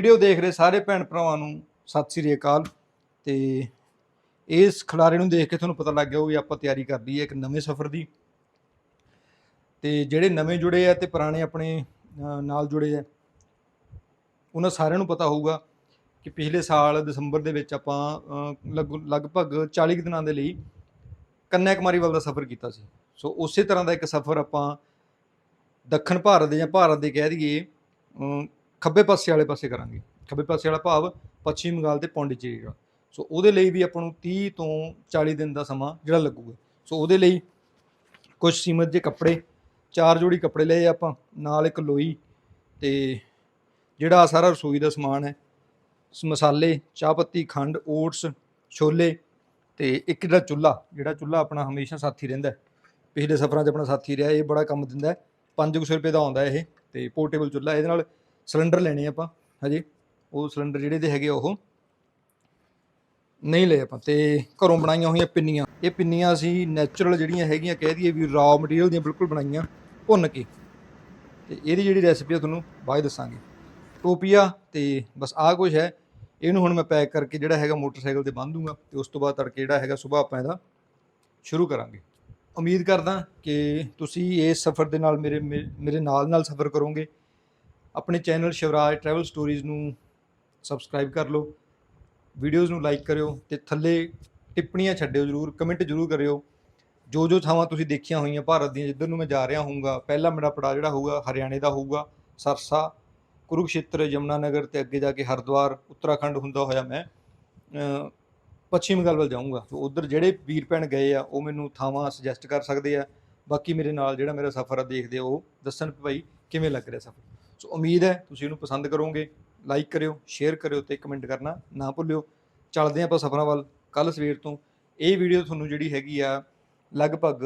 Video ਦੇਖ ਰਹੇ ਸਾਰੇ ਭੈਣ ਭਰਾਵਾਂ ਨੂੰ ਸਤਿ ਸ੍ਰੀ ਅਕਾਲ। ਤੇ ਇਸ ਖਿਲਾਰੇ ਨੂੰ ਦੇਖ ਕੇ ਤੁਹਾਨੂੰ ਪਤਾ ਲੱਗ ਗਿਆ ਉਹ ਵੀ ਆਪਾਂ ਤਿਆਰੀ ਕਰ ਲਈ ਹੈ ਇੱਕ ਨਵੇਂ ਸਫ਼ਰ ਦੀ। ਤੇ ਜਿਹੜੇ ਨਵੇਂ ਜੁੜੇ ਆ ਤੇ ਪੁਰਾਣੇ ਆਪਣੇ ਨਾਲ ਜੁੜੇ ਆ, ਉਹਨਾਂ ਸਾਰਿਆਂ ਨੂੰ ਪਤਾ ਹੋਊਗਾ ਕਿ ਪਿਛਲੇ ਸਾਲ ਦਸੰਬਰ ਦੇ ਵਿੱਚ ਆਪਾਂ ਲਗ- ਲਗਭਗ 40 ਕੁ ਦਿਨਾਂ ਦੇ ਲਈ ਕੰਨਿਆ ਕੁਮਾਰੀ ਵੱਲ ਦਾ ਸਫ਼ਰ ਕੀਤਾ ਸੀ। ਸੋ ਉਸੇ ਤਰ੍ਹਾਂ ਦਾ ਇੱਕ ਸਫ਼ਰ ਆਪਾਂ ਦੱਖਣ ਭਾਰਤ ਦੇ ਜਾਂ ਭਾਰਤ ਦੇ ਕਹਿ ਦਈਏ ਖੱਬੇ ਪਾਸੇ ਵਾਲੇ ਪਾਸੇ ਕਰਾਂਗੇ। ਖੱਬੇ ਪਾਸੇ ਵਾਲਾ ਭਾਵ ਪੱਛਮੀ ਬੰਗਾਲ ਤੇ ਪੌਂਡੀਚੇਰੀ ਦਾ। ਸੋ ਉਹਦੇ ਲਈ ਵੀ ਆਪਾਂ ਨੂੰ 30 ਤੋਂ 40 ਦਿਨ ਦਾ ਸਮਾਂ ਜਿਹੜਾ ਲੱਗੂਗਾ। ਸੋ ਉਹਦੇ ਲਈ ਕੁਝ ਸੀਮਤ ਜੇ ਕੱਪੜੇ, ਚਾਰ ਜੋੜੀ ਕੱਪੜੇ ਲਏ ਆਪਾਂ, ਨਾਲ ਇੱਕ ਲੋਈ ਤੇ ਜਿਹੜਾ ਸਾਰਾ ਰਸੋਈ ਦਾ ਸਮਾਨ ਹੈ। ਮਸਾਲੇ, ਚਾਹ ਪੱਤੀ, ਖੰਡ, ਓਟਸ, ਛੋਲੇ ਤੇ ਇੱਕ ਜਿਹੜਾ ਚੁੱਲ੍ਹਾ ਜਿਹੜਾ ਚੁੱਲ੍ਹਾ ਆਪਣਾ ਹਮੇਸ਼ਾ ਸਾਥੀ ਰਹਿੰਦਾ ਪਿਛਲੇ ਸਫ਼ਰਾਂ 'ਚ ਆਪਣਾ ਸਾਥੀ ਰਿਹਾ, ਇਹ ਬੜਾ ਕੰਮ ਦਿੰਦਾ ਹੈ। 500 ਰੁਪਏ ਦਾ ਆਉਂਦਾ ਇਹ ਤੇ ਪੋਰਟੇਬਲ ਚੁੱਲ੍ਹਾ, ਇਹਦੇ ਨਾਲ ਸਿਲੰਡਰ ਲੈਣੇ ਆਪਾਂ, ਹਜੇ। ਉਹ ਸਿਲੰਡਰ ਜਿਹੜੇ ਦੇ ਹੈਗੇ ਆ ਉਹ ਨਹੀਂ ਲਏ ਆਪਾਂ ਤੇ ਘਰੋਂ ਬਣਾਈਆਂ ਹੋਈਆਂ ਪਿੰਨੀਆਂ। ਇਹ ਪਿੰਨੀਆਂ ਅਸੀਂ ਨੈਚੁਰਲ ਜਿਹੜੀਆਂ ਹੈਗੀਆਂ ਕਹਿ ਦਈਏ ਵੀ ਰਾਅ ਮਟੀਰੀਅਲ ਦੀਆਂ ਬਿਲਕੁਲ ਬਣਾਈਆਂ, ਭੁੰਨ ਕੇ। ਤੇ ਇਹਦੀ ਜਿਹੜੀ ਰੈਸਿਪੀ ਆ ਤੁਹਾਨੂੰ ਬਾਅਦ ਦੱਸਾਂਗੇ। ਟੋਪੀਆ ਤੇ ਬਸ ਆਹ ਕੁਝ ਹੈ। ਇਹਨੂੰ ਹੁਣ ਮੈਂ ਪੈਕ ਕਰਕੇ ਜਿਹੜਾ ਹੈਗਾ ਮੋਟਰਸਾਈਕਲ ਤੇ ਬੰਨ੍ਹ ਦੂੰਗਾ ਤੇ ਉਸ ਤੋਂ ਬਾਅਦ ਤੜਕੇ ਜਿਹੜਾ ਹੈਗਾ ਸਵੇਰ ਆਪਾਂ ਇਹਦਾ ਸ਼ੁਰੂ ਕਰਾਂਗੇ। ਉਮੀਦ ਕਰਦਾ ਕਿ ਤੁਸੀਂ ਇਸ ਸਫ਼ਰ ਦੇ ਨਾਲ ਮੇਰੇ ਮੇ- ਮੇਰੇ ਨਾਲ ਨਾਲ ਸਫ਼ਰ ਕਰੋਗੇ। ਆਪਣੇ ਚੈਨਲ ਸ਼ਿਵਰਾਜ ਟਰੈਵਲ ਸਟੋਰੀਜ਼ ਨੂੰ ਸਬਸਕ੍ਰਾਈਬ ਕਰ ਲਓ ਵੀਡੀਓਜ਼ ਨੂੰ ਲਾਈਕ ਕਰਿਓ ਤੇ ਥੱਲੇ ਟਿੱਪਣੀਆਂ ਛੱਡਿਓ ਜਰੂਰ ਕਮੈਂਟ ਜਰੂਰ ਕਰਿਓ। ਜੋ ਜੋ ਥਾਵਾਂ ਤੁਸੀਂ ਦੇਖੀਆਂ ਹੋਈਆਂ ਭਾਰਤ ਦੀਆਂ, ਜਿੱਧਰ ਨੂੰ ਮੈਂ ਜਾ ਰਿਹਾ ਹੋਊਗਾ, ਪਹਿਲਾ ਮੇਰਾ ਪੜਾ ਜਿਹੜਾ ਹੋਊਗਾ ਹਰਿਆਣੇ ਦਾ ਹੋਊਗਾ, ਸਰਸਾ, ਕੁਰੂਕਸ਼ੇਤਰ ਯਮਨਾ ਨਗਰ ਤੇ ਅੱਗੇ ਜਾ ਕੇ ਹਰਿਦੁਆਰ, ਉੱਤਰਾਖੰਡ ਹੁੰਦਾ ਹੋਇਆ ਮੈਂ ਪੱਛਮੀ ਬੰਗਾਲ ਵੱਲ ਜਾਊਂਗਾ। ਸੋ ਉਧਰ ਜਿਹੜੇ ਵੀਰ ਭੈਣ ਗਏ ਆ, ਉਹ ਮੈਨੂੰ ਥਾਵਾਂ ਸੁਜੈਸਟ ਕਰ ਸਕਦੇ ਆ। ਬਾਕੀ ਮੇਰੇ ਨਾਲ ਜਿਹੜਾ ਮੇਰਾ ਸਫ਼ਰ ਆ, ਦੇਖਦੇ ਆ ਉਹ, ਦੱਸਣ ਭਾਈ ਕਿਵੇਂ ਲੱਗ ਰਿਹਾ ਸਫ਼ਰ? ਸੋ ਉਮੀਦ ਹੈ ਤੁਸੀਂ ਇਹਨੂੰ ਪਸੰਦ ਕਰੋਗੇ। ਲਾਈਕ ਕਰਿਓ ਸ਼ੇਅਰ ਕਰਿਓ ਤੇ ਕਮੈਂਟ ਕਰਨਾ ਨਾ ਭੁੱਲਿਓ। ਚੱਲਦੇ ਹਾਂ ਆਪਾਂ ਸਫ਼ਰਾਂ ਵੱਲ ਕੱਲ ਸਵੇਰ ਤੋਂ। ਇਹ ਵੀਡੀਓ ਤੁਹਾਨੂੰ ਜਿਹੜੀ ਹੈਗੀ ਆ, ਲਗਭਗ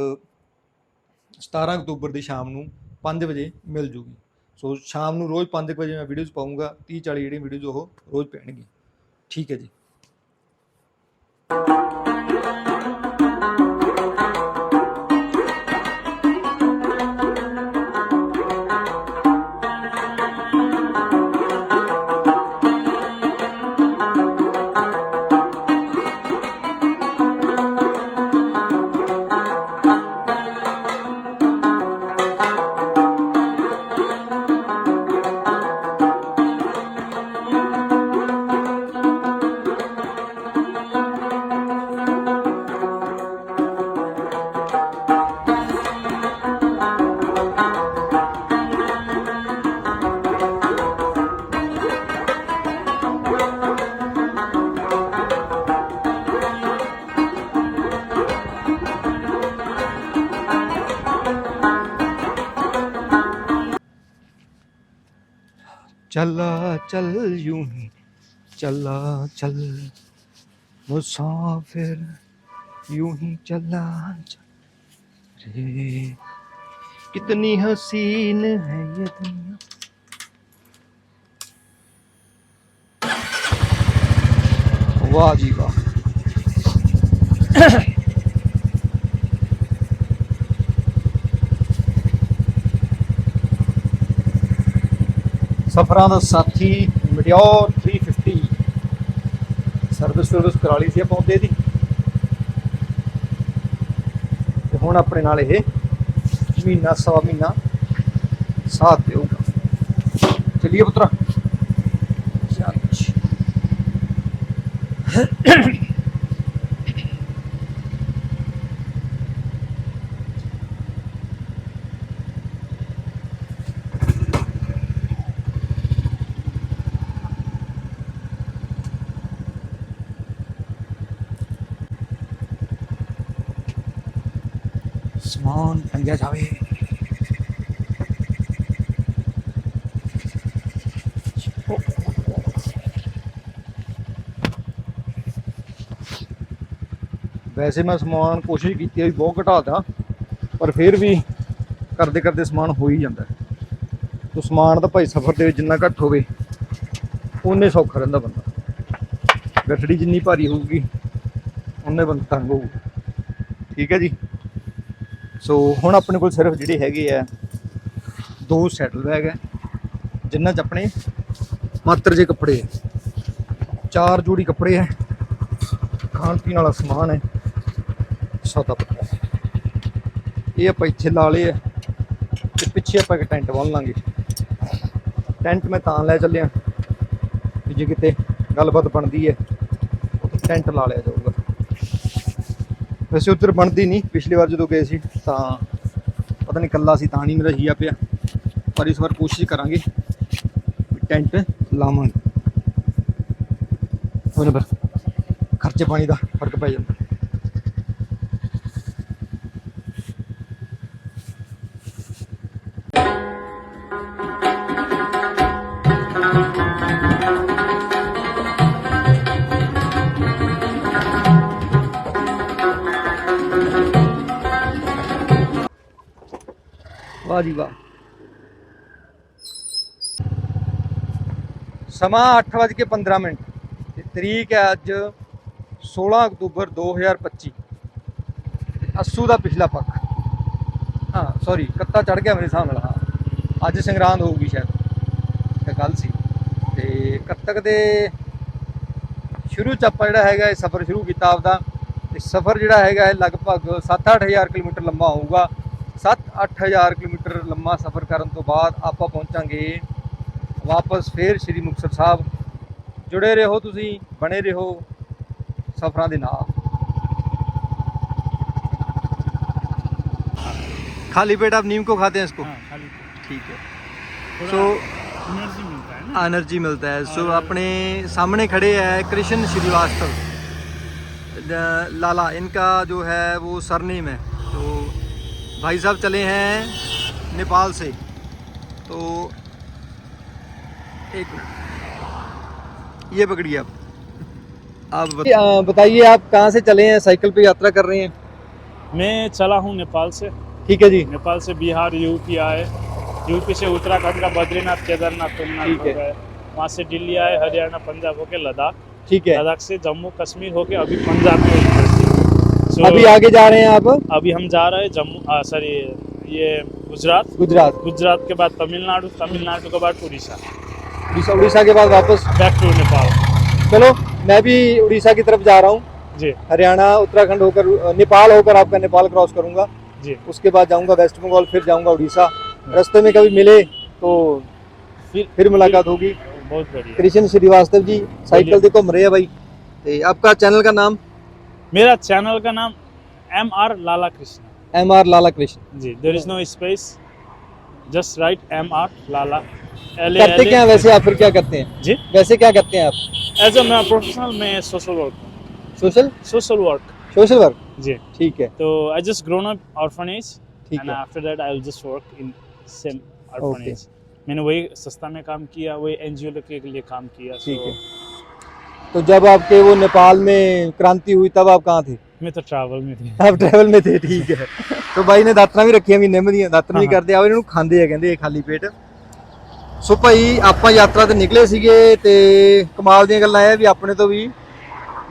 17 ਅਕਤੂਬਰ ਦੀ ਸ਼ਾਮ ਨੂੰ 5 ਵਜੇ ਮਿਲ ਜੂਗੀ। ਸੋ ਸ਼ਾਮ ਨੂੰ ਰੋਜ਼ 5 ਵਜੇ ਮੈਂ ਵੀਡੀਓਜ਼ ਪਾਉਂਗਾ 30 40 ਜਿਹੜੀਆਂ ਵੀਡੀਓਜ਼ ਉਹ ਰੋਜ਼ ਪੈਣਗੀਆਂ। ਠੀਕ ਹੈ ਜੀ। चला चल यूं ही चला चल मुसाफिर यूं ही चला चल रे कितनी हसीन है ये दुनिया वाह जी वाह ਸਫਰਾਂ ਦਾ ਸਾਥੀ ਮਟਿਓਰ 350 ਸਰਵਿਸ ਸਰਵਿਸ ਕਰਾ ਲਈ ਸੀ ਆਪਾਂ ਉਹਦੇ ਦੀ। ਤੇ ਹੁਣ ਆਪਣੇ ਨਾਲ ਇਹ ਮਹੀਨਾ, ਸਵਾ ਮਹੀਨਾ ਸਾਥ ਦੇਊਗਾ। ਚਲਿਏ ਪੁੱਤਰਾ। ਚੱਲ ਜੀ। ਜਾਵੇ। ਵੈਸੇ ਮੈਂ ਸਮਾਨ ਕੋਸ਼ਿਸ਼ ਕੀਤੀ ਹੈ ਬਹੁਤ ਘਟਾ ਦਾਂ ਪਰ ਫਿਰ ਵੀ ਕਰਦੇ ਕਰਦੇ ਸਮਾਨ ਹੋ ਹੀ ਜਾਂਦਾ। ਤੋ ਸਮਾਨ ਤਾਂ ਭਾਈ ਸਫ਼ਰ ਦੇ ਵਿੱਚ ਜਿੰਨਾ ਘੱਟ ਹੋਵੇ ਉਨੇ ਸੌਖਾ ਰਹਿੰਦਾ ਬੰਦਾ। ਗੱਠੜੀ ਜਿੰਨੀ ਭਾਰੀ ਹੋਊਗੀ ਉਨੇ ਬੰਦਾ ਤੰਗ ਹੋਊਗਾ। ਠੀਕ ਹੈ ਜੀ? ਸੋ ਹੁਣ ਆਪਣੇ ਕੋਲ ਸਿਰਫ ਜਿਹੜੇ ਹੈਗੇ ਆ, ਦੋ ਸੈਟਲ ਬੈਗ ਹੈ ਜਿਨ੍ਹਾਂ 'ਚ ਆਪਣੇ ਮਾਤਰ ਜੇ ਕੱਪੜੇ ਹੈ ਚਾਰ ਜੋੜੀ ਕੱਪੜੇ ਹੈ ਖਾਣ ਪੀਣ ਵਾਲਾ ਸਮਾਨ ਹੈ ਸੌਦਾ ਪੱਤਰ ਇਹ ਆਪਾਂ ਇੱਥੇ ਲਾ ਲਏ ਹੈ ਤੇ ਪਿੱਛੇ ਆਪਾਂ ਇੱਕ ਟੈਂਟ ਬੰਨ ਲਾਂਗੇ। ਟੈਂਟ ਮੈਂ ਤਾਂ ਲੈ ਚੱਲਿਆ, ਵੀ ਜੇ ਕਿਤੇ ਗੱਲਬਾਤ ਬਣਦੀ ਹੈ ਟੈਂਟ ਲਾ ਲਿਆ ਜਾਊਗਾ ਵੈਸੇ ਉੱਧਰ ਬਣਦੀ ਨਹੀਂ, ਪਿਛਲੀ ਵਾਰ ਜਦੋਂ ਗਏ ਸੀ, ਤਾਂ ਪਤਾ ਨਹੀਂ ਕੱਲਾ ਸੀ ਤਾਂ ਨਹੀਂ ਮੇਰਾ ਹੀਆ ਪਿਆ। ਪਰ ਇਸ ਵਾਰ ਕੋਸ਼ਿਸ਼ ਕਰਾਂਗੇ ਟੈਂਟ ਲਾਵਾਂਗੇ। ਉਹਨੇ ਪਰ ਖਰਚੇ ਪਾਣੀ ਦਾ ਫ਼ਰਕ ਪੈ ਜਾਂਦਾ। ਵਾਹ ਜੀ ਵਾਹ। ਸਮਾਂ 8:15 ਮਿੰਟ। ਤੇ ਤਰੀਕ ਹੈ ਅੱਜ 16 ਅਕਤੂਬਰ 2025 ਤੇ ਅੱਸੂ ਦਾ ਪਿਛਲਾ ਪੱਖ। ਹਾਂ ਸੌਰੀ ਕੱਤਾ ਚੜ ਗਿਆ ਮੇਰੇ ਹਿਸਾਬ ਨਾਲ, ਹਾਂ। ਅੱਜ ਸੰਗਰਾਂਦ ਹੋਊਗੀ ਸ਼ਾਇਦ। ਤੇ ਕੱਲ ਸੀ। ਤੇ ਕੱਤਕ ਦੇ ਸ਼ੁਰੂ ਚ ਆਪਾਂ ਜਿਹੜਾ ਹੈਗਾ ਇਹ ਸਫ਼ਰ ਸ਼ੁਰੂ ਕੀਤਾ ਆਪਦਾ। ਤੇ ਸਫ਼ਰ ਜਿਹੜਾ ਹੈਗਾ ਇਹ ਲਗਭਗ 7-8000 ਕਿਲੋਮੀਟਰ ਲੰਬਾ ਹੋਊਗਾ। 7-8000 ਕਿਲੋਮੀਟਰ ਲੰਮਾ ਸਫ਼ਰ ਕਰਨ ਤੋਂ ਬਾਅਦ ਆਪਾਂ ਪਹੁੰਚਾਂਗੇ ਵਾਪਸ ਫੇਰ ਸ੍ਰੀ ਮੁਕਤਸਰ ਸਾਹਿਬ ਜੁੜੇ ਰਹੋ ਤੁਸੀਂ ਬਣੇ ਰਹੋ ਸਫ਼ਰਾਂ ਦੇ ਨਾਲ खाली पेट आप नीम को खाते हैं इसको हाँ खाली ठीक है थोड़ा सो एनर्जी मिलता है ना एनर्जी मिलता है सो और- अपने सामने खड़े हैं कृष्ण श्रीवास्तव द- लाला इनका जो है वो सरनेम है तो भाई साहब चले हैं नेपाल से। तो एक मिनट। ये पकड़िए आप। आप बताइए आप कहाँ से चले हैं? साइकिल पे यात्रा कर रहे हैं? मैं चला हूँ नेपाल से। ठीक है जी। नेपाल से बिहार यूपी आए। यूपी से उत्तराखंड का बद्रीनाथ केदारनाथ तुंगनाथ ठीक हो। गए। वहाँ से दिल्ली आए हरियाणा पंजाब होके लद्दाख। ठीक है। लद्दाख से जम्मू कश्मीर होके अभी पंजाब में so, अभी आगे जा रहे हैं आप? अभी हम जा रहे हैं जम्मू सॉरी ये गुजरात। गुजरात। गुजरात के बाद तमिलनाडु तमिलनाडु के बाद उड़ीसा। उड़ीसा उड़ीसा के बाद वापस? बैक टू नेपाल चलो मैं भी उड़ीसा की तरफ़ जा रहा हूँ। जी। हरियाणा उत्तराखंड होकर नेपाल होकर आपका नेपाल क्रॉस करूँगा। जी। उसके बाद जाऊँगा वेस्ट बंगाल फिर जाऊँगा उड़ीसा। रास्ते में कभी मिले तो फिर फिर मुलाकात होगी। बहुत बढ़िया। कृष्ण श्रीवास्तव जी साइकिल देखो मरे भाई। आपका चैनल का नाम? मेरा चैनल का नाम M R Lala Krishna M R Lala Krishna ji there is no space just right M R Lala L करते क्या हैं वैसे आप फिर क्या करते हैं? जी? वैसे क्या करते हैं आप? एज अ प्रोफेशनल में social work social social work social work जी। ठीक है। तो I just grown up orphanage ठीक and after that I will just work in same orphanage मैंने वही सस्ता में काम किया वही एनजीओ के लिए काम किया ठीक so, है। तो जब आपके वो नेपाल में क्रांति हुई तब आप कहाँ थे मैं तो ट्रैवल में थी ਆਪ ਟਰੈਵਲ ਮੇ ਥੇ ਠੀਕ ਹੈ ਤੋ ਬਾਈ ਨੇ ਦਾਤਰਾਂ ਵੀ ਰੱਖੀਆਂ ਵੀ ਨਿੰਮ ਦੀਆਂ ਦਾਤਰ ਵੀ ਹਾਂ। ਕਰਦੇ ਆ ਇਹਨਾਂ ਨੂੰ ਖਾਂਦੇ ਆ ਕਹਿੰਦੇ ਇਹ ਖਾਲੀ ਪੇਟ ਸੋ ਭਾਈ ਆਪਾਂ ਯਾਤਰਾ ਤੇ ਨਿਕਲੇ ਸੀਗੇ ਤੇ ਕਮਾਲ ਦੀਆਂ ਗੱਲਾਂ ਇਹ ਵੀ ਆਪਣੇ ਤੋਂ ਵੀ